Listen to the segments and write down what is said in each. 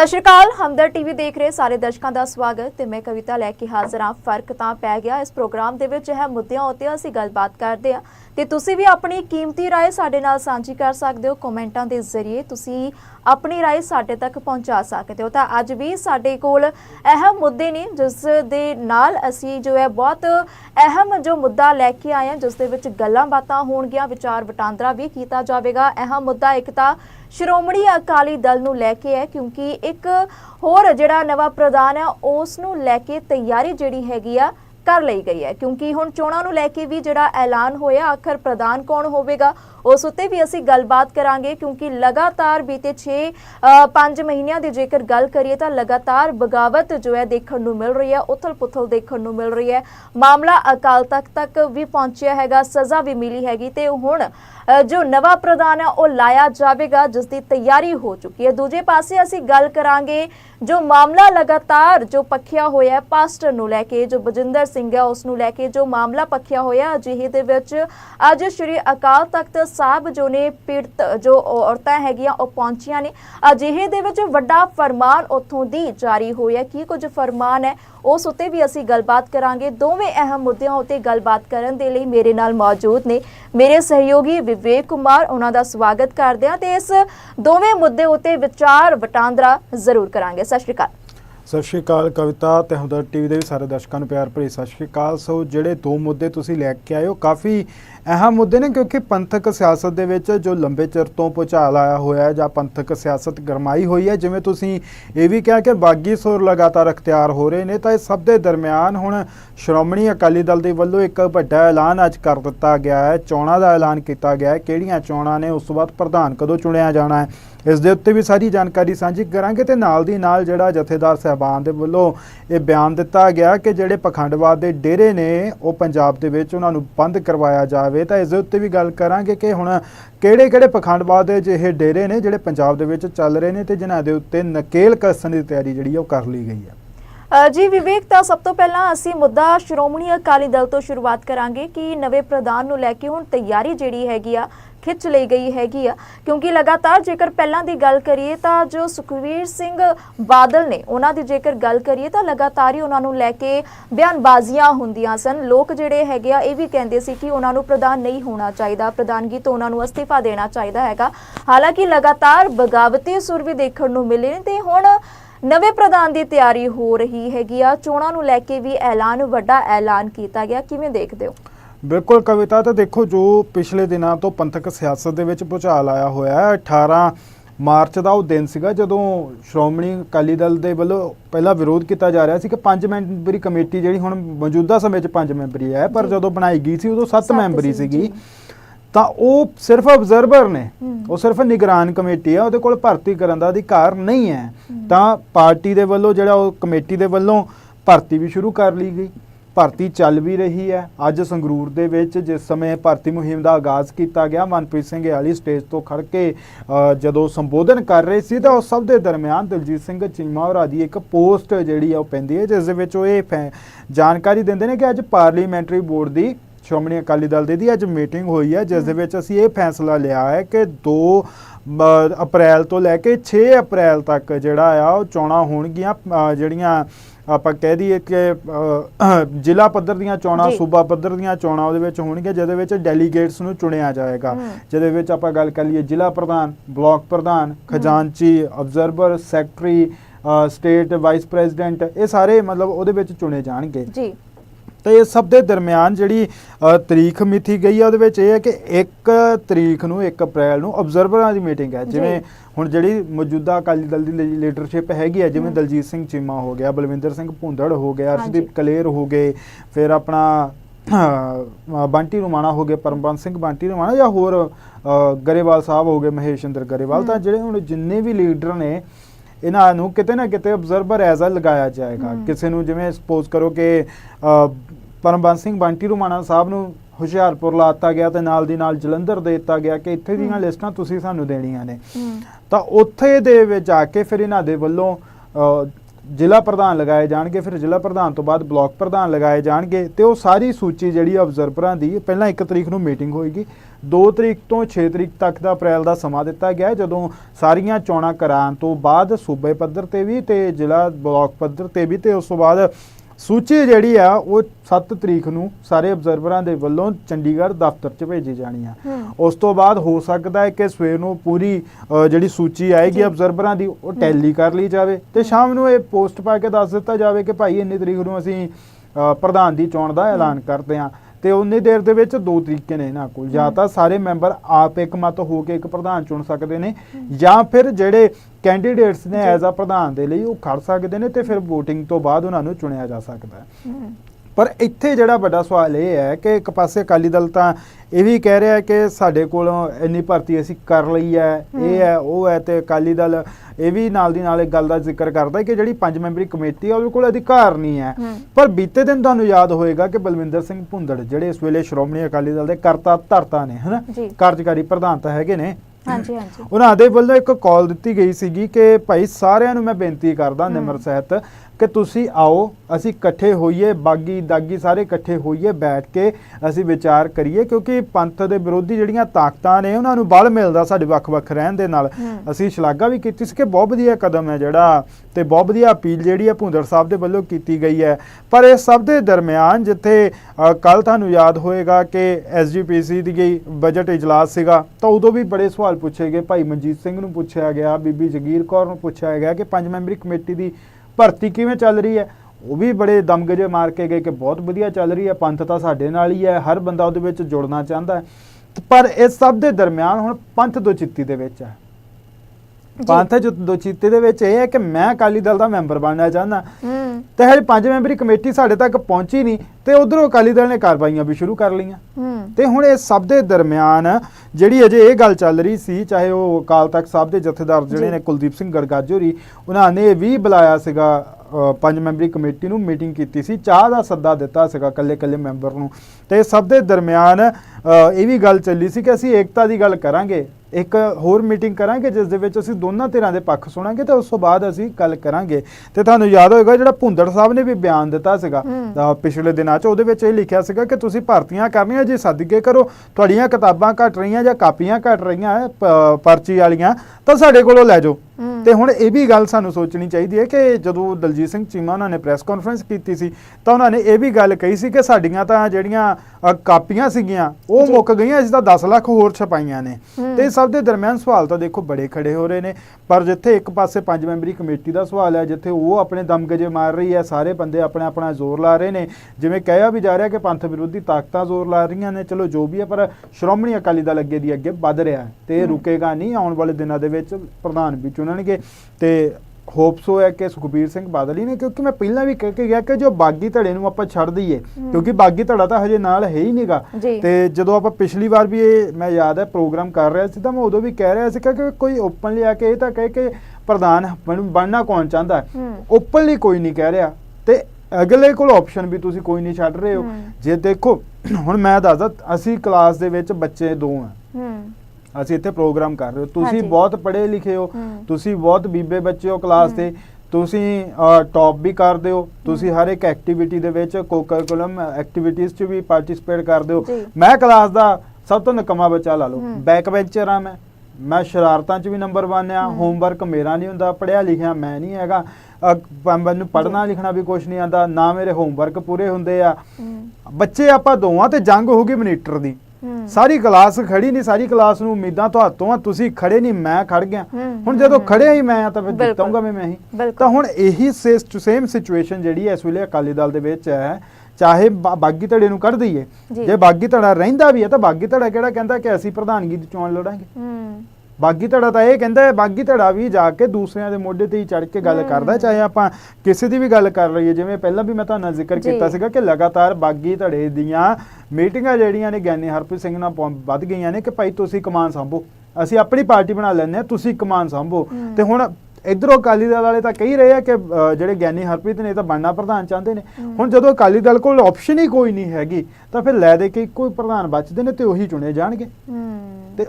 ਸਤਿ ਸ਼੍ਰੀ ਅਕਾਲ ਹਮਦਰ ਟੀਵੀ ਦੇਖ ਰਹੇ ਸਾਰੇ ਦਰਸ਼ਕਾਂ ਦਾ ਸਵਾਗਤ ਤੇ ਮੈਂ ਕਵਿਤਾ ਲੈ ਕੇ ਹਾਜ਼ਰ ਹਾਂ ਫਰਕ ਤਾਂ ਪੈ ਗਿਆ ਇਸ ਪ੍ਰੋਗਰਾਮ ਦੇ ਵਿੱਚ ਇਹ ਮੁੱਦਿਆਂ ਉੱਤੇ ਅਸੀਂ ਗੱਲਬਾਤ ਕਰਦੇ ਹਾਂ ਤੇ ਤੁਸੀਂ ਵੀ ਆਪਣੀ ਕੀਮਤੀ رائے ਸਾਡੇ ਨਾਲ ਸਾਂਝੀ ਕਰ ਸਕਦੇ ਹੋ ਕਮੈਂਟਾਂ ਦੇ ਜ਼ਰੀਏ ਤੁਸੀਂ ਆਪਣੀ رائے ਸਾਡੇ ਤੱਕ ਪਹੁੰਚਾ ਸਕਦੇ ਹੋ ਤਾਂ ਅੱਜ ਵੀ ਸਾਡੇ ਕੋਲ ਅਹਿਮ ਮੁੱਦੇ ਨੇ ਜਿਸ ਦੇ ਨਾਲ ਅਸੀਂ ਜੋ ਹੈ ਬਹੁਤ ਅਹਿਮ ਜੋ ਮੁੱਦਾ ਲੈ ਕੇ ਆਏ ਹਾਂ ਜਿਸ ਦੇ ਵਿੱਚ ਗੱਲਾਂ ਬਾਤਾਂ ਹੋਣਗੀਆਂ ਵਿਚਾਰ ਵਟਾਂਦਰਾ ਵੀ ਕੀਤਾ ਜਾਵੇਗਾ ਅਹਿਮ ਮੁੱਦਾ ਇੱਕ ਤਾਂ ਸ਼੍ਰੋਮਣੀ ਅਕਾਲੀ ਦਲ ਨੂੰ ਲੈ ਕੇ ਹੈ, ਕਿਉਂਕਿ ਇੱਕ ਹੋਰ ਜਿਹੜਾ ਨਵਾਂ ਪ੍ਰਧਾਨ ਹੈ, ਉਸ ਨੂੰ ਲੈ ਕੇ ਤਿਆਰੀ ਜਿਹੜੀ ਹੈਗੀ ਆ, ਕਰ ਲਈ ਗਈ ਹੈ। ਕਿਉਂਕਿ ਹੁਣ ਚੋਣਾਂ ਨੂੰ ਲੈ ਕੇ ਵੀ ਜਿਹੜਾ ਐਲਾਨ ਹੋਇਆ, ਆਖਰ ਪ੍ਰਧਾਨ ਕੌਣ ਹੋਵੇਗਾ? ਉਸ ਉੱਤੇ ਵੀ ਅਸੀਂ ਗੱਲਬਾਤ ਕਰਾਂਗੇ ਕਿਉਂਕਿ ਲਗਾਤਾਰ ਬੀਤੇ 6 5 ਮਹੀਨਿਆਂ ਦੀ ਜੇਕਰ ਗੱਲ ਕਰੀਏ ਤਾਂ ਲਗਾਤਾਰ ਬਗਾਵਤ ਜੋ ਹੈ ਦੇਖਣ ਨੂੰ ਮਿਲ ਰਹੀ ਹੈ, ਉਥਲ-ਪੁਥਲ ਦੇਖਣ ਨੂੰ ਮਿਲ ਰਹੀ ਹੈ। ਮਾਮਲਾ ਅਕਾਲ ਤਖਤ ਤੱਕ ਵੀ ਪਹੁੰਚਿਆ ਹੈਗਾ, ਸਜ਼ਾ ਵੀ ਮਿਲੀ ਹੈਗੀ ਤੇ ਹੁਣ ਜੋ ਨਵਾਂ ਪ੍ਰਧਾਨ ਹੈ ਉਹ ਲਾਇਆ ਜਾਵੇਗਾ, ਜਿਸ ਦੀ ਤਿਆਰੀ ਹੋ ਚੁੱਕੀ ਹੈ। ਦੂਜੇ ਪਾਸੇ ਅਸੀਂ ਗੱਲ ਕਰਾਂਗੇ ਜੋ ਮਾਮਲਾ ਲਗਾਤਾਰ ਜੋ ਪੱਖਿਆ ਹੋਇਆ ਹੈ, ਪਾਸਟਰ ਨੂੰ ਲੈ ਕੇ, ਜੋ ਬਜਿੰਦਰ ਸਿੰਘ ਹੈ ਉਸ ਨੂੰ ਲੈ ਕੇ ਜੋ ਮਾਮਲਾ ਪੱਖਿਆ ਹੋਇਆ ਅਜਿਹੇ ਦੇ ਵਿੱਚ ਅੱਜ ਸ਼੍ਰੀ ਅਕਾਲ ਤਖਤ ਸਾਹਿਬ, ਜੋ ਨੇ ਪੀੜਤ, ਜੋ ਔਰਤਾਂ ਹੈਗੀਆਂ, ਉਹ ਪਹੁੰਚੀਆਂ ਨੇ। ਅਜਿਹੇ ਦੇ ਵਿੱਚ ਵੱਡਾ ਫਰਮਾਨ ਉੱਥੋਂ ਦੀ ਜਾਰੀ ਹੋਇਆ ਕੀ ਕੁਝ ਫਰਮਾਨ ਹੈ? ਉਸ ਉੱਤੇ ਵੀ ਅਸੀਂ ਗੱਲਬਾਤ ਕਰਾਂਗੇ। ਦੋਵੇਂ ਅਹਿਮ ਮੁੱਦਿਆਂ ਉੱਤੇ ਗੱਲਬਾਤ ਕਰਨ ਦੇ ਲਈ ਮੇਰੇ ਨਾਲ ਮੌਜੂਦ ਨੇ ਮੇਰੇ ਸਹਿਯੋਗੀ ਵਿਵੇਕ ਕੁਮਾਰ। ਉਹਨਾਂ ਦਾ ਸਵਾਗਤ ਕਰਦੇ ਹਾਂ ਤੇ ਇਸ ਦੋਵੇਂ ਮੁੱਦੇ ਉੱਤੇ ਵਿਚਾਰ ਵਟਾਂਦਰਾ ਜ਼ਰੂਰ ਕਰਾਂਗੇ। ਸਤਿ ਸ਼੍ਰੀ ਅਕਾਲ। ਸਤਿ ਸ਼੍ਰੀ ਅਕਾਲ ਕਵਿਤਾ, ਤੇ ਹਮਦਰ ਟੀਵੀ ਦੇ ਵੀ ਸਾਰੇ ਦਰਸ਼ਕਾਂ ਨੂੰ ਪਿਆਰ ਭਰੀ ਸਤਿ ਸ਼੍ਰੀ ਅਕਾਲ। ਸੋ ਜਿਹੜੇ ਦੋ ਮੁੱਦੇ ਤੁਸੀਂ ਲੈ ਕੇ ਆਏ ਹੋ, ਕਾਫੀ ਅਹਿਮ ਮੁੱਦੇ ਨੇ ਕਿਉਂਕਿ ਪੰਥਕ ਸਿਆਸਤ ਦੇ ਵਿੱਚ ਜੋ ਲੰਬੇ ਚਿਰ ਤੋਂ ਭੁਚਾਲ ਆਇਆ ਹੋਇਆ ਹੈ ਜਾਂ ਪੰਥਕ ਸਿਆਸਤ ਗਰਮਾਈ ਹੋਈ ਹੈ, ਜਿਵੇਂ ਤੁਸੀਂ ਇਹ ਵੀ ਕਿਹਾ ਕਿ ਬਾਗੀ ਸੁਰ ਲਗਾਤਾਰ ਅਖਤਿਆਰ ਹੋ ਰਹੇ ਨੇ, ਤਾਂ ਇਹ ਸਭ ਦੇ ਦਰਮਿਆਨ ਹੁਣ ਸ਼੍ਰੋਮਣੀ ਅਕਾਲੀ ਦਲ ਦੇ ਵੱਲੋਂ ਇੱਕ ਵੱਡਾ ਐਲਾਨ ਅੱਜ ਕਰ ਦਿੱਤਾ ਗਿਆ ਹੈ, ਚੋਣਾਂ ਦਾ ਐਲਾਨ ਕੀਤਾ ਗਿਆ ਹੈ। ਕਿਹੜੀਆਂ ਚੋਣਾਂ ਨੇ, ਉਸ ਤੋਂ ਬਾਅਦ ਪ੍ਰਧਾਨ ਕਦੋਂ ਚੁਣਿਆ ਜਾਣਾ ਹੈ? ਇਸ ਦੇ ਉੱਤੇ ਵੀ ਸਾਰੀ ਜਾਣਕਾਰੀ ਸਾਂਝੀ ਕਰਾਂਗੇ ਤੇ ਨਾਲ ਦੀ ਨਾਲ ਜਿਹੜਾ ਜਥੇਦਾਰ ਸਹਿਬਾਨ ਦੇ ਵੱਲੋਂ ਇਹ ਬਿਆਨ ਦਿੱਤਾ ਗਿਆ ਕਿ ਜਿਹੜੇ ਪਖੰਡਵਾਦ ਦੇ ਡੇਰੇ ਨੇ, ਉਹ ਪੰਜਾਬ ਦੇ ਵਿੱਚ ਉਹਨਾਂ ਨੂੰ ਬੰਦ ਕਰਵਾਇਆ ਜਾਵੇ। ਤਾਂ ਇਸ ਦੇ ਉੱਤੇ ਵੀ ਗੱਲ ਕਰਾਂਗੇ ਕਿ ਹੁਣ ਕਿਹੜੇ ਕਿਹੜੇ ਪਖੰਡਵਾਦ ਦੇ ਜਿਹੇ ਡੇਰੇ ਨੇ ਜਿਹੜੇ ਪੰਜਾਬ ਦੇ ਵਿੱਚ ਚੱਲ ਰਹੇ ਨੇ ਤੇ ਜਿਨ੍ਹਾਂ ਦੇ ਉੱਤੇ ਨਕੇਲ ਕੱਸਣ ਦੀ ਤਿਆਰੀ ਜਿਹੜੀ ਉਹ ਕਰ ਲਈ ਗਈ ਹੈ ਜੀ ਵਿਵੇਕ, ਤਾਂ ਸਭ ਤੋਂ ਪਹਿਲਾਂ ਅਸੀਂ ਮੁੱਦਾ ਸ਼੍ਰੋਮਣੀ ਅਕਾਲੀ ਦਲ ਤੋਂ ਸ਼ੁਰੂਆਤ ਕਰਾਂਗੇ ਕਿ ਨਵੇਂ ਪ੍ਰਧਾਨ ਨੂੰ ਲੈ ਕੇ ਹੁਣ ਤਿਆਰੀ ਜਿਹੜੀ ਹੈਗੀ ਆ ਖਿੱਚ ਲਈ ਗਈ ਹੈਗੀ ਆ। ਕਿਉਂਕਿ ਲਗਾਤਾਰ ਜੇਕਰ ਪਹਿਲਾਂ ਦੀ ਗੱਲ ਕਰੀਏ ਤਾਂ ਜੋ ਸੁਖਵੀਰ ਸਿੰਘ ਬਾਦਲ ਨੇ ਉਹਨਾਂ ਦੀ ਜੇਕਰ ਗੱਲ ਕਰੀਏ ਤਾਂ ਲਗਾਤਾਰ ਹੀ ਉਹਨਾਂ ਨੂੰ ਲੈ ਕੇ ਬਿਆਨਬਾਜ਼ੀਆਂ ਹੁੰਦੀਆਂ ਸਨ। ਲੋਕ ਜਿਹੜੇ ਹੈਗੇ ਆ, ਇਹ ਵੀ ਕਹਿੰਦੇ ਸੀ ਕਿ ਉਹਨਾਂ ਨੂੰ ਪ੍ਰਧਾਨ ਨਹੀਂ ਹੋਣਾ ਚਾਹੀਦਾ। ਪ੍ਰਧਾਨਗੀ ਤੋਂ ਉਹਨਾਂ ਨੂੰ ਅਸਤੀਫਾ ਦੇਣਾ ਚਾਹੀਦਾ ਹੈਗਾ। ਹਾਲਾਂਕਿ ਲਗਾਤਾਰ ਬਗਾਵਤੀ ਸੁਰ ਵੀ ਦੇਖਣ ਨੂੰ ਮਿਲੇ ਨੇ ਤੇ ਹੁਣ ਨਵੇਂ ਪ੍ਰਧਾਨ ਦੀ ਤਿਆਰੀ ਹੋ ਰਹੀ ਹੈਗੀ ਆ। ਚੋਣਾਂ ਨੂੰ ਲੈ ਕੇ ਵੀ ਐਲਾਨ, ਵੱਡਾ ਐਲਾਨ ਕੀਤਾ ਗਿਆ। ਕਿਵੇਂ ਦੇਖਦੇ ਹੋ? ਬਿਲਕੁਲ ਕਵਿਤਾ ਤਾਂ ਦੇਖੋ ਜੋ ਪਿਛਲੇ ਦਿਨਾਂ ਤੋਂ ਪੰਥਕ ਸਿਆਸਤ ਦੇ ਵਿੱਚ ਭੁਚਾਲ ਆਇਆ ਹੋਇਆ ਹੈ 18 ਮਾਰਚ ਦਾ ਉਹ ਦਿਨ ਸੀਗਾ ਜਦੋਂ ਸ਼੍ਰੋਮਣੀ ਅਕਾਲੀ ਦਲ ਦੇ ਵੱਲੋਂ ਪਹਿਲਾਂ ਵਿਰੋਧ ਕੀਤਾ ਜਾ ਰਿਹਾ ਸੀ ਕਿ ਪੰਜ ਮੈਂਬਰੀ ਕਮੇਟੀ ਜਿਹੜੀ ਹੁਣ ਮੌਜੂਦਾ ਸਮੇਂ 'ਚ ਪੰਜ ਮੈਂਬਰੀ ਹੈ ਪਰ। ਜਦੋਂ ਬਣਾਈ ਗਈ ਸੀ ਉਦੋਂ ਸੱਤ 7 ਮੈਂਬਰੀ ਸੀਗੀ। ਤਾਂ ਉਹ ਸਿਰਫ ਅਬਜ਼ਰਵਰ ਨੇ। ਉਹ ਸਿਰਫ ਨਿਗਰਾਨ ਕਮੇਟੀ ਹੈ ਉਹਦੇ ਕੋਲ ਭਰਤੀ ਕਰਨ ਦਾ ਅਧਿਕਾਰ ਨਹੀਂ ਹੈ ਤਾਂ ਪਾਰਟੀ ਦੇ ਵੱਲੋਂ ਜਿਹੜਾ ਉਹ ਕਮੇਟੀ ਦੇ ਵੱਲੋਂ ਭਰਤੀ ਵੀ ਸ਼ੁਰੂ ਕਰ ਲਈ ਗਈ ਭਰਤੀ ਚੱਲ ਵੀ ਰਹੀ ਹੈ। ਅੱਜ ਸੰਗਰੂਰ ਦੇ ਵਿੱਚ ਜਿਸ ਸਮੇਂ ਭਰਤੀ ਮੁਹਿੰਮ ਦਾ ਆਗਾਜ਼ ਕੀਤਾ ਗਿਆ ਮਨਪ੍ਰੀਤ ਸਿੰਘ ਵਾਲੀ ਸਟੇਜ ਤੋਂ ਖੜ ਕੇ ਜਦੋਂ ਸੰਬੋਧਨ ਕਰ ਰਹੇ ਸੀ ਤਾਂ ਉਸ ਸਭ ਦੇ ਦਰਮਿਆਨ ਦਲਜੀਤ ਸਿੰਘ ਚੀਮਾ ਹੋਰਾਂ ਦੀ ਇੱਕ ਪੋਸਟ ਜਿਹੜੀ ਆ ਉਹ ਪੈਂਦੀ ਹੈ ਜਿਸ ਦੇ ਵਿੱਚ ਉਹ ਇਹ ਜਾਣਕਾਰੀ ਦਿੰਦੇ ਨੇ ਕਿ ਅੱਜ ਪਾਰਲੀਮੈਂਟਰੀ ਬੋਰਡ ਦੀ ਸ਼੍ਰੋਮਣੀ ਅਕਾਲੀ ਦਲ ਦੀ ਦੀ ਅੱਜ ਮੀਟਿੰਗ ਹੋਈ ਹੈ ਜਿਸ ਦੇ ਵਿੱਚ ਅਸੀਂ ਇਹ ਫੈਸਲਾ ਲਿਆ ਹੈ ਕਿ 2 ਅਪ੍ਰੈਲ ਤੋਂ ਲੈ ਕੇ 6 ਅਪ੍ਰੈਲ ਤੱਕ ਜਿਹੜਾ ਆ ਉਹ ਚੋਣਾਂ ਹੋਣਗੀਆਂ ਜਿਹੜੀਆਂ ਆਪਾਂ ਕਹਿ ਦਈਏ ਕਿ ਜ਼ਿਲ੍ਹਾ ਪੱਧਰ ਦੀਆਂ ਚੋਣਾਂ। ਸੂਬਾ ਪੱਧਰ ਦੀਆਂ ਚੋਣਾਂ ਉਹਦੇ ਵਿੱਚ ਹੋਣਗੀਆਂ ਜਿਹਦੇ ਵਿੱਚ ਡੈਲੀਗੇਟਸ ਨੂੰ ਚੁਣਿਆ ਜਾਏਗਾ। ਜਿਹਦੇ ਵਿੱਚ ਆਪਾਂ ਗੱਲ ਕਰ ਲਈਏ ਜ਼ਿਲ੍ਹਾ ਪ੍ਰਧਾਨ ਬਲਾਕ ਪ੍ਰਧਾਨ ਖਜ਼ਾਨਚੀ observer secretary state vice president ਇਹ ਸਾਰੇ ਮਤਲਬ ਉਹਦੇ ਵਿੱਚ ਚੁਣੇ ਜਾਣਗੇ ਜੀ ਤੇ ਇਹ ਸਭ ਦੇ ਦਰਮਿਆਨ ਜਿਹੜੀ ਅ, ਤਰੀਕ ਮਿਥੀ ਗਈ ਹੈ ਉਹਦੇ ਵਿੱਚ ਇਹ ਹੈ ਕਿ 1 ਤਰੀਕ ਨੂੰ 1 ਅਪ੍ਰੈਲ ਨੂੰ ਅਬਜ਼ਰਵਰਾਂ ਦੀ ਮੀਟਿੰਗ ਹੈ। ਜਿਵੇਂ ਹੁਣ ਜਿਹੜੀ ਮੌਜੂਦਾ ਅਕਾਲੀ ਦਲ ਦੀ ਲੀਡਰਸ਼ਿਪ ਹੈਗੀ ਹੈ ਜਿਵੇਂ। ਦਲਜੀਤ ਸਿੰਘ ਚੀਮਾ ਹੋ ਗਿਆ ਬਲਵਿੰਦਰ ਸਿੰਘ ਭੁੰਦੜ ਹੋ ਗਿਆ। ਅਰਸ਼ਦੀਪ ਕਲੇਰ ਹੋ ਗਏ ਫਿਰ ਆਪਣਾ ਬੰਟੀ ਰੁਮਾਣਾ ਹੋ ਗਏ ਪਰਮਬੰਸ ਸਿੰਘ ਬੰਟੀ ਰੁਮਾਣਾ ਜਾਂ ਹੋਰ ਗਰੇਵਾਲ ਸਾਹਿਬ ਹੋ ਗਏ ਮਹੇਸ਼ਿੰਦਰ ਗਰੇਵਾਲ ਤਾਂ। ਜਿਹੜੇ ਹੁਣ ਜਿੰਨੇ ਵੀ ਲੀਡਰ ਨੇ ਇਹਨਾਂ ਨੂੰ ਕਿਤੇ ਨਾ ਕਿਤੇ ਅਬਜ਼ਰਵਰ ਐਜ਼ ਆ ਲਗਾਇਆ ਜਾਏਗਾ। ਕਿਸੇ ਨੂੰ ਜਿਵੇਂ ਸਪੋਜ਼ ਕਰੋ ਕਿ ਪਰਮਬੰਸ ਸਿੰਘ ਬੰਟੀ ਰੁਮਾਣਾ ਸਾਹਿਬ ਨੂੰ ਹੁਸ਼ਿਆਰਪੁਰ ਲਾਤਾ ਗਿਆ ਤੇ ਨਾਲ ਦੀ ਨਾਲ ਜਲੰਧਰ ਦੇ ਦਿੱਤਾ ਗਿਆ ਕਿ ਇੱਥੇ ਦੀਆਂ। ਲਿਸਟਾਂ ਤੁਸੀਂ ਸਾਨੂੰ ਦੇਣੀਆਂ ਨੇ ਤਾਂ ਉੱਥੇ ਦੇ ਵਿੱਚ ਆ ਕੇ ਫਿਰ ਇਹਨਾਂ ਦੇ ਵੱਲੋਂ ਜ਼ਿਲ੍ਹਾ ਪ੍ਰਧਾਨ ਲਗਾਏ ਜਾਣਗੇ, ਫਿਰ ਜ਼ਿਲ੍ਹਾ ਪ੍ਰਧਾਨ ਤੋਂ ਬਾਅਦ ਬਲਾਕ ਪ੍ਰਧਾਨ ਲਗਾਏ ਜਾਣਗੇ ਤੇ ਉਹ ਸਾਰੀ ਸੂਚੀ ਜਿਹੜੀ ਆਬਜ਼ਰਵਰਾਂ ਦੀ, ਪਹਿਲਾਂ 1 ਤਰੀਕ ਨੂੰ ਮੀਟਿੰਗ ਹੋਏਗੀ। 2 ਤਰੀਕ ਤੋਂ 6 ਤਰੀਕ ਤੱਕ ਦਾ ਅਪ੍ਰੈਲ ਦਾ ਸਮਾਂ ਦਿੱਤਾ ਗਿਆ ਜਦੋਂ ਸਾਰੀਆਂ ਚੋਣਾਂ ਕਰਾਉਣ ਤੋਂ ਬਾਅਦ ਸੂਬੇ ਪੱਧਰ ਤੇ ਵੀ ਤੇ ਜ਼ਿਲ੍ਹਾ ਬਲਾਕ ਪੱਧਰ ਤੇ ਵੀ ਤੇ ਉਸ ਤੋਂ ਬਾਅਦ ਸੂਚੀ ਜਿਹੜੀ ਆ ਉਹ 7 ਤਰੀਕ ਨੂੰ ਸਾਰੇ ਅਬਜ਼ਰਵਰਾਂ ਦੇ ਵੱਲੋਂ ਚੰਡੀਗੜ੍ਹ ਦਫ਼ਤਰ 'ਚ ਭੇਜੀ ਜਾਣੀ ਆ। ਉਸ ਤੋਂ ਬਾਅਦ ਹੋ ਸਕਦਾ ਹੈ ਕਿ ਸਵੇਰ ਨੂੰ ਪੂਰੀ ਜਿਹੜੀ ਸੂਚੀ ਆਏਗੀ। ਅਬਜ਼ਰਵਰਾਂ ਦੀ ਉਹ ਟੈਲੀ ਕਰ ਲਈ ਜਾਵੇ ਤੇ ਸ਼ਾਮ ਨੂੰ ਇਹ ਪੋਸਟ ਪਾ ਕੇ ਦੱਸ ਦਿੱਤਾ ਜਾਵੇ ਕਿ ਭਾਈ ਇੰਨੀ ਤਰੀਕ ਨੂੰ ਅਸੀਂ ਪ੍ਰਧਾਨ ਦੀ ਚੋਣ ਦਾ ਐਲਾਨ ਕਰਦੇ ਹਾਂ ਤੇ ਉਨੀ ਦੇਰ ਦੇ ਵਿੱਚ ਦੋ ਤਰੀਕੇ ਨੇ ਇਹਨਾਂ ਕੋਲ। ਜਾਂ ਤਾਂ ਸਾਰੇ ਮੈਂਬਰ ਆਪ ਇੱਕ ਮਤ ਹੋ ਕੇ ਇੱਕ ਪ੍ਰਧਾਨ ਚੁਣ ਸਕਦੇ ਨੇ ਜਾਂ ਫਿਰ ਜਿਹੜੇ ਕੈਂਡੀਡੇਟਸ ਨੇ। ਐਜ਼ ਅ ਪ੍ਰਧਾਨ ਦੇ ਲਈ ਉਹ ਖੜ ਸਕਦੇ ਨੇ ਤੇ ਫਿਰ VOTING ਤੋਂ ਬਾਅਦ ਉਹਨਾਂ ਨੂੰ ਚੁਣਿਆ ਜਾ ਸਕਦਾ ਹੂੰ। ਪਰ ਇੱਥੇ ਜਿਹੜਾ ਵੱਡਾ ਸਵਾਲ ਇਹ ਹੈ ਕਿ ਇੱਕ ਪਾਸੇ ਅਕਾਲੀ ਦਲ ਤਾਂ ਇਹ ਵੀ ਕਹਿ ਰਿਹਾ ਹੈ ਕਿ ਸਾਡੇ ਕੋਲੋਂ ਇੰਨੀ ਭਰਤੀ ਅਸੀਂ ਕਰ ਲਈ ਹੈ। ਇਹ ਹੈ ਉਹ ਹੈ ਤੇ ਅਕਾਲੀ ਦਲ ਇਹ ਵੀ ਨਾਲ ਦੀ ਨਾਲ ਇੱਕ ਗੱਲ ਦਾ ਜ਼ਿਕਰ ਕਰਦਾ ਹੈ ਕਿ ਜਿਹੜੀ ਪੰਜ ਮੈਂਬਰੀ ਕਮੇਟੀ ਹੈ ਉਹਦੇ ਕੋਲ ਅਧਿਕਾਰ ਨਹੀਂ ਹੈ। ਪਰ ਬੀਤੇ ਦਿਨ ਤੁਹਾਨੂੰ ਯਾਦ ਹੋਏਗਾ ਕਿ ਬਲਵਿੰਦਰ ਸਿੰਘ ਭੁੰਦੜ ਜਿਹੜੇ ਇਸ ਵੇਲੇ ਸ਼੍ਰੋਮਣੀ ਅਕਾਲੀ ਦਲ ਦੇ ਕਰਤਾ ਧਰਤਾ ਨੇ ਹਨਾ? ਕਾਰਜਕਾਰੀ ਪ੍ਰਧਾਨ ਤਾਂ ਹੈਗੇ ਨੇ। ਹਾਂਜੀ ਹਾਂਜੀ। ਉਹਨਾਂ ਦੇ ਵੱਲੋਂ ਇੱਕ ਕਾਲ ਦਿੱਤੀ ਗਈ ਸੀਗੀ ਕਿ ਭਾਈ ਸਾਰਿਆਂ ਨੂੰ ਮੈਂ ਬੇਨਤੀ ਕਰਦਾ। ਨਿਮਰ ਸਹਿਤ ਕਿ ਤੁਸੀਂ ਆਓ ਅਸੀਂ ਇਕੱਠੇ ਹੋਈਏ ਬਾਗੀ ਦਾਗੀ ਸਾਰੇ ਇਕੱਠੇ ਹੋਈਏ ਬੈਠ ਕੇ ਅਸੀਂ ਵਿਚਾਰ ਕਰੀਏ ਕਿਉਂਕਿ ਪੰਥ ਦੇ ਵਿਰੋਧੀ ਜਿਹੜੀਆਂ ਤਾਕਤਾਂ ਨੇ ਉਹਨਾਂ ਨੂੰ ਬਲ ਮਿਲਦਾ ਸਾਡੇ ਵੱਖ-ਵੱਖ ਰਹਿਣ ਦੇ ਨਾਲ। ਅਸੀਂ ਸ਼ਲਾਘਾ ਵੀ ਕੀਤੀ ਸੀ ਕਿ ਬਹੁਤ ਵਧੀਆ ਕਦਮ ਹੈ ਜਿਹੜਾ ਤੇ ਬਹੁਤ ਵਧੀਆ ਅਪੀਲ ਜਿਹੜੀ ਹੈ ਭੁੰਦੜ ਸਾਹਿਬ ਦੇ ਵੱਲੋਂ ਕੀਤੀ ਗਈ ਹੈ। ਪਰ ਇਸ ਸਭ ਦੇ ਦਰਮਿਆਨ ਜਿੱਥੇ ਕੱਲ ਤੁਹਾਨੂੰ ਯਾਦ ਹੋਏਗਾ ਕਿ ਐਸਜੀਪੀਸੀ ਦੀ ਗਈ ਬਜਟ ਇਜਲਾਸ ਸੀਗਾ ਤਾਂ ਉਦੋਂ ਵੀ ਬੜੇ ਸਵਾਲ ਪੁੱਛੇ ਗਏ। ਭਾਈ ਮਨਜੀਤ ਸਿੰਘ ਨੂੰ ਪੁੱਛਿਆ ਗਿਆ ਬੀਬੀ ਜਗੀਰ ਕੌਰ ਨੂੰ ਪੁੱਛਿਆ ਗਿਆ ਕਿ ਪੰਜ ਮੈਂਬਰੀ ਕਮੇਟੀ ਦੀ ਭਰਤੀ ਕਿਵੇਂ ਚੱਲ ਰਹੀ ਹੈ, ਉਹ ਵੀ ਬੜੇ ਦਮਗਜੇ ਮਾਰ ਕੇ ਗਏ ਕਿ ਬਹੁਤ ਵਧੀਆ ਚੱਲ ਰਹੀ ਹੈ, ਪੰਥ ਤਾਂ ਸਾਡੇ ਨਾਲ ਹੀ ਹੈ, ਹਰ ਬੰਦਾ ਉਹਦੇ ਵਿੱਚ ਜੁੜਨਾ ਚਾਹੁੰਦਾ ਹੈ। ਪਰ ਇਹ ਸਭ ਦੇ ਦਰਮਿਆਨ ਹੁਣ ਪੰਥ ਦੋ ਚਿੱਤੀ ਦੇ ਵਿੱਚ ਹੈ। ਪੰਥ ਜੋ ਦੋ ਚਿੱਤੇ ਦੇ ਵਿੱਚ ਇਹ ਹੈ ਕਿ ਮੈਂ ਅਕਾਲੀ ਦਲ ਦਾ ਮੈਂਬਰ ਬਣਨਾ ਚਾਹੁੰਦਾ। ਤੇ ਹਜੇ ਪੰਜ ਮੈਂਬਰੀ ਕਮੇਟੀ ਸਾਡੇ ਤੱਕ ਪਹੁੰਚੀ ਨਹੀਂ ਤੇ ਉਧਰੋਂ ਅਕਾਲੀ ਦਲ ਨੇ ਕਾਰਵਾਈਆਂ ਵੀ ਸ਼ੁਰੂ ਕਰ ਲਈਆਂ। ਤੇ ਹੁਣ ਇਸ ਸਭ ਦੇ ਦਰਮਿਆਨ ਜਿਹੜੀ ਅਜੇ ਇਹ ਗੱਲ ਚੱਲ ਰਹੀ ਸੀ ਚਾਹੇ ਉਹ ਅਕਾਲ ਤਖਤ ਸਾਹਿਬ ਦੇ ਜਥੇਦਾਰ ਜਿਹੜੇ। ਨੇ ਕੁਲਦੀਪ ਸਿੰਘ ਗੜਗਾਜੋਰੀ ਉਹਨਾਂ ਨੇ ਵੀ ਬੁਲਾਇਆ ਸੀਗਾ ਪੰਜ ਮੈਂਬਰੀ ਕਮੇਟੀ ਨੂੰ ਮੀਟਿੰਗ ਕੀਤੀ ਸੀ ਚਾਹ ਦਾ ਸੱਦਾ ਦਿੱਤਾ ਸੀਗਾ ਕੱਲੇ ਕੱਲੇ ਮੈਂਬਰ ਨੂੰ। ਤੇ ਇਸ ਸਭ ਦੇ ਦਰਮਿਆਨ ਇਹ ਵੀ ਗੱਲ ਚੱਲੀ ਸੀ ਕਿ ਅਸੀਂ ਏਕਤਾ ਦੀ ਗੱਲ ਕਰਾਂਗੇ। ਇੱਕ ਹੋਰ ਮੀਟਿੰਗ ਕਰਾਂਗੇ ਜਿਸ ਦੇ ਵਿੱਚ ਅਸੀਂ ਦੋਨਾਂ ਧਿਰਾਂ ਦੇ ਪੱਖ ਸੁਣਾਂਗੇ ਤੇ ਉਸ ਤੋਂ ਬਾਅਦ ਅਸੀਂ ਗੱਲ ਕਰਾਂਗੇ। ਤੇ ਤੁਹਾਨੂੰ ਯਾਦ ਹੋਏਗਾ ਜਿਹੜਾ ਭੁੰਦੜ ਸਾਹਿਬ ਨੇ ਵੀ ਬਿਆਨ ਦਿੱਤਾ ਸੀਗਾ। ਪਿਛਲੇ ਦਿਨਾਂ 'ਚ ਉਹਦੇ ਵਿੱਚ ਇਹ ਲਿਖਿਆ ਸੀਗਾ ਕਿ ਤੁਸੀਂ ਭਰਤੀਆਂ ਕਰਨੀਆਂ ਜੇ ਸਦਕੇ ਕਰੋ ਤੁਹਾਡੀਆਂ ਕਿਤਾਬਾਂ ਘਟ ਰਹੀਆਂ ਜਾਂ ਕਾਪੀਆਂ ਘਟ ਰਹੀਆਂ ਪਰਚੀ ਵਾਲੀਆਂ ਤਾਂ ਸਾਡੇ ਕੋਲੋਂ ਲੈ ਜਾਓ। ਤੇ ਹੁਣ ਇਹ ਵੀ ਗੱਲ ਸਾਨੂੰ ਸੋਚਣੀ ਚਾਹੀਦੀ ਹੈ ਕਿ ਜਦੋਂ ਦਲਜੀਤ ਸਿੰਘ ਚੀਮਾ ਉਹਨਾਂ ਨੇ ਪ੍ਰੈਸ ਕਾਨਫਰੰਸ ਕੀਤੀ ਸੀ ਤਾਂ ਉਹਨਾਂ ਨੇ ਇਹ ਵੀ ਗੱਲ ਕਹੀ ਸੀ ਕਿ ਸਾਡੀਆਂ ਤਾਂ ਜਿਹੜੀਆਂ ਕਾਪੀਆਂ ਸੀਗੀਆਂ ਉਹ। ਮੁੱਕ ਗਈਆਂ ਅਸੀਂ ਤਾਂ 10 ਲੱਖ ਹੋਰ ਛਪਾਈਆਂ ਨੇ। ਤੇ ਇਸ ਸਭ ਦੇ ਦਰਮਿਆਨ ਸਵਾਲ ਤਾਂ ਦੇਖੋ ਬੜੇ ਖੜੇ ਹੋ ਰਹੇ ਨੇ ਪਰ ਜਿੱਥੇ ਇੱਕ ਪਾਸੇ ਪੰਜ ਮੈਂਬਰੀ ਕਮੇਟੀ ਦਾ ਸਵਾਲ ਹੈ ਜਿੱਥੇ ਉਹ ਆਪਣੇ ਦਮਗਜੇ ਮਾਰ ਰਹੀ ਹੈ ਸਾਰੇ ਬੰਦੇ ਆਪਣਾ ਆਪਣਾ ਜ਼ੋਰ ਲਾ ਰਹੇ ਨੇ ਜਿਵੇਂ ਕਹਿਆ ਵੀ ਜਾ ਰਿਹਾ ਕਿ ਪੰਥ ਵਿਰੋਧੀ ਤਾਕਤਾਂ ਜ਼ੋਰ ਲਾ ਰਹੀਆਂ ਨੇ ਚਲੋ ਜੋ ਵੀ ਹੈ ਪਰ ਸ਼੍ਰੋਮਣੀ ਅਕਾਲੀ ਦਲ ਅੱਗੇ ਦੀ ਅੱਗੇ ਵੱਧ ਰਿਹਾ ਤੇ। ਰੁਕੇਗਾ ਨਹੀਂ ਆਉਣ ਵਾਲੇ ਦਿਨਾਂ ਦੇ ਵਿੱਚ ਪ੍ਰਧਾਨ ਵੀ ਚੁਣਨਗੇ ਤੇ ਹੋਪਸ ਹੈ ਕਿ ਸੁਖਬੀਰ ਸਿੰਘ ਬਾਦਲ ਹੀ ਨੇ ਕਿਉਂਕਿ ਮੈਂ ਪਹਿਲਾਂ ਵੀ ਕਹਿ ਕੇ ਗਿਆ ਕਿ ਜੋ ਬਾਗੀ ਧੜੇ ਨੂੰ ਆਪਾਂ ਛੱਡ ਦਈਏ। ਕਿਉਂਕਿ ਬਾਗੀ ਧੜਾ ਤਾਂ ਹਜੇ ਨਾਲ ਹੈ ਹੀ ਨਹੀਂਗਾ। ਤੇ ਜਦੋਂ ਆਪਾਂ ਪਿਛਲੀ ਵਾਰ ਵੀ ਇਹ ਮੈਂ ਯਾਦ ਹੈ ਪ੍ਰੋਗਰਾਮ ਕਰ ਰਿਹਾ ਸੀ ਤਾਂ ਮੈਂ ਉਦੋਂ ਵੀ ਕਹਿ ਰਿਹਾ ਸੀ ਕਿ ਕੋਈ ਓਪਨਲੀ ਆ ਕੇ ਇਹ ਤਾਂ ਕਹੇ ਕਿ ਪ੍ਰਧਾਨ ਬਣ- ਬਣਨਾ ਕੌਣ ਚਾਹੁੰਦਾ। ਓਪਨਲੀ ਕੋਈ ਨਹੀਂ ਕਹਿ ਰਿਹਾ ਤੇ ਅਗਲੇ ਕੋਲ ਆਪਸ਼ਨ ਵੀ ਤੁਸੀਂ ਕੋਈ ਨਹੀਂ ਛੱਡ ਰਹੇ ਹੋ ਹੂੰ। ਜੇ ਦੇਖੋ ਹੁਣ ਮੈਂ ਦੱਸਦਾ ਅਸੀਂ ਕਲਾਸ ਦੇ ਵਿੱਚ ਬੱਚੇ ਦੋ ਆ ਹੂੰ ਅਸੀਂ ਇੱਥੇ ਪ੍ਰੋਗਰਾਮ ਕਰ ਰਹੇ ਹੋ ਤੁਸੀਂ ਹਾਂਜੀ। ਬਹੁਤ ਪੜ੍ਹੇ ਲਿਖੇ ਹੋ ਹੂੰ। ਤੁਸੀਂ ਬਹੁਤ ਬੀਬੇ ਬੱਚੇ ਹੋ ਕਲਾਸ ਹੂੰ। ਦੇ ਤੁਸੀਂ ਟੌਪ ਵੀ ਕਰਦੇ ਹੋ ਤੁਸੀਂ ਹਰ ਇੱਕ ਐਕਟੀਵਿਟੀ ਦੇ ਵਿੱਚ ਕੋਕਰਕੁਲਮ ਐਕਟੀਵਿਟੀਜ਼ 'ਚ ਵੀ ਪਾਰਟਿਸਿਪੇਟ ਕਰਦੇ ਹੋ ਜੀ। ਮੈਂ ਕਲਾਸ ਦਾ ਸਭ ਤੋਂ ਨਕਮਾ ਬੱਚਾ ਲਾ ਲਓ ਹੂੰ। ਬੈਕ ਬੈਂਚਰ ਆ ਮੈਂ ਮੈਂ ਸ਼ਰਾਰਤਾਂ 'ਚ ਵੀ ਨੰਬਰ 1 ਆ ਹੂੰ। ਹੋਮਵਰਕ ਮੇਰਾ ਨਹੀਂ ਹੁੰਦਾ ਪੜ੍ਹਿਆ ਲਿਖਿਆ ਮੈਂ ਨਹੀਂ ਹੈਗਾ ਪ- ਮੈਨੂੰ ਪੜ੍ਹਨਾ ਲਿਖਣਾ ਵੀ ਕੁਝ ਨਹੀਂ ਆਉਂਦਾ ਨਾ ਮੇਰੇ ਹੋਮਵਰਕ ਪੂਰੇ ਹੁੰਦੇ ਆ ਹੂੰ ਬੱਚੇ ਆਪਾਂ ਦੋਵਾਂ ਤੇ ਜੰਗ ਹੋਊਗੀ ਮਨੀਟਰ ਦੀ ਹੂੰ ਸਾਰੀ ਕਲਾਸ ਖੜੀ ਨਹੀਂ ਸਾਰੀ ਕਲਾਸ ਨੂੰ ਉਮੀਦਾਂ ਤੁਹਾਤੋਂ ਆ ਤੁਸੀਂ ਖੜੇ ਨਹੀਂ ਮੈਂ ਖੜ ਗਿਆ ਹੁਣ ਜਦੋਂ। ਖੜਿਆ ਹੀ ਮੈਂ ਆ ਤਾਂ ਫਿਰ। ਜਿੱਤਾਂਗਾ ਮੈਂ ਹੀ ਬਿਲਕੁਲ। ਤਾਂ ਹੁਣ ਇਹੀ ਸੇਮ ਸਿਚੁਏਸ਼ਨ ਜਿਹੜੀ ਇਸ ਵੇਲੇ ਅਕਾਲੀ ਦਲ ਦੇ ਵਿੱਚ ਹੈ ਚਾਹੇ ਬਾਗੀ ਧੜੇ ਨੂੰ ਕੱਢ ਦਈਏ ਜੀ। ਜੇ ਬਾਗੀ ਧੜਾ ਰਹਿੰਦਾ ਵੀ ਹੈ ਤਾਂ ਬਾਗੀ ਧੜਾ ਕਿਹੜਾ ਕਹਿੰਦਾ ਕਿ ਅਸੀਂ ਪ੍ਰਧਾਨਗੀ ਦੀ ਚੋਣ ਲੜਾਂਗੇ ਹੂੰ ਬਾਗੀ ਧੜਾ ਤਾਂ ਇਹ ਕਹਿੰਦਾ ਹੈ ਬਾਗੀ ਧੜਾ ਵੀ ਜਾ ਕੇ ਦੂਸਰਿਆਂ ਦੇ ਮੋਢੇ ਤੇ ਹੀ ਚੜ ਕੇ ਗੱਲ। ਕਰਦਾ ਚਾਹੇ ਆਪਾਂ ਕਿਸੇ ਦੀ ਵੀ ਗੱਲ ਕਰ ਲਈਏ ਜਿਵੇਂ ਪਹਿਲਾਂ ਵੀ ਮੈਂ ਤੁਹਾਨੂੰ ਨਾਲ ਜ਼ਿਕਰ। ਕੀਤਾ ਸੀਗਾ ਕਿ ਲਗਾਤਾਰ ਬਾਗੀ ਧੜੇ ਦੀਆਂ ਮੀਟਿੰਗਾਂ ਜਿਹੜੀਆਂ ਨੇ ਗਿਆਨੀ ਹਰਪ੍ਰੀਤ ਸਿੰਘ ਨਾਲ ਵੱਧ ਗਈਆਂ ਨੇ ਕਿ ਭਾਈ ਤੁਸੀਂ ਕਮਾਨ ਸੰਭੋ ਅਸੀਂ ਆਪਣੀ ਪਾਰਟੀ ਬਣਾ ਲੈਂਦੇ ਹਾਂ ਤੁਸੀਂ ਕਮਾਨ ਸੰਭੋ। ਤੇ ਹੁਣ ਇਧਰੋਂ ਅਕਾਲੀ ਦਲ ਵਾਲੇ ਤਾਂ ਕਹੀ ਰਹੇ ਆ ਕਿ ਜਿਹੜੇ ਗਿਆਨੀ ਹਰਪ੍ਰੀਤ ਨੇ ਤਾਂ ਬਣਨਾ ਪ੍ਰਧਾਨ ਚਾਹੁੰਦੇ ਨੇ। ਹੁਣ ਜਦੋਂ ਅਕਾਲੀ ਦਲ ਕੋਲ ਆਪਸ਼ਨ ਹੀ ਕੋਈ ਨਹੀਂ ਹੈਗੀ ਤਾਂ ਫਿਰ ਲੈ ਦੇ ਕੇ ਕੋਈ ਪ੍ਰਧਾਨ ਬਚਦੇ ਨੇ ਤੇ ਉਹੀ ਚੁਣੇ ਜਾਣਗੇ ਤੇ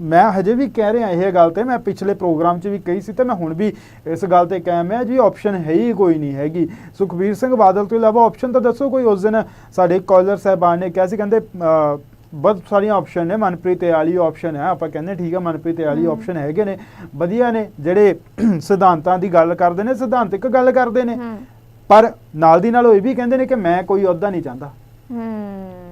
ਮੈਂ ਹਜੇ ਵੀ ਕਹਿ ਰਿਹਾ ਇਹ ਗੱਲ ਤੇ ਮੈਂ ਪਿਛਲੇ ਪ੍ਰੋਗਰਾਮ 'ਚ ਵੀ ਕਹੀ ਸੀ ਤੇ ਮੈਂ ਹੁਣ ਵੀ ਇਸ ਗੱਲ ਤੇ ਕਾਇਮ ਹੈ ਜੀ ਆਪਸ਼ਨ ਹੈ ਹੀ ਕੋਈ ਨਹੀਂ ਹੈਗੀ। ਸੁਖਬੀਰ ਸਿੰਘ ਬਾਦਲ ਤੋਂ ਇਲਾਵਾ ਆਪਸ਼ਨ ਤਾਂ ਦੱਸੋ ਕੋਈ ਉਸ ਦਿਨ ਸਾਡੇ ਕਾਲਰ ਸਾਹਿਬਾਨ ਨੇ ਕਿਹਾ ਸੀ ਕਹਿੰਦੇ ਬਹੁਤ ਸਾਰੀਆਂ ਆਪਸ਼ਨ ਨੇ ਮਨਪ੍ਰੀਤ ਵਾਲੀ ਆਪਸ਼ਨ ਹੈ ਆਪਾਂ ਕਹਿੰਦੇ ਠੀਕ ਹੈ ਮਨਪ੍ਰੀਤ ਵਾਲੀ ਹਮ। ਆਪਸ਼ਨ ਹੈਗੇ ਨੇ ਵਧੀਆ ਨੇ ਜਿਹੜੇ ਸਿਧਾਂਤਾਂ ਦੀ ਗੱਲ ਕਰਦੇ ਨੇ ਸਿਧਾਂਤਿਕ ਗੱਲ ਕਰਦੇ ਨੇ। ਪਰ ਨਾਲ ਦੀ ਨਾਲ ਉਹ ਇਹ ਵੀ ਕਹਿੰਦੇ ਨੇ ਕਿ ਮੈਂ ਕੋਈ ਅਹੁਦਾ ਨਹੀਂ ਚਾਹੁੰਦਾ। ਹੂੰ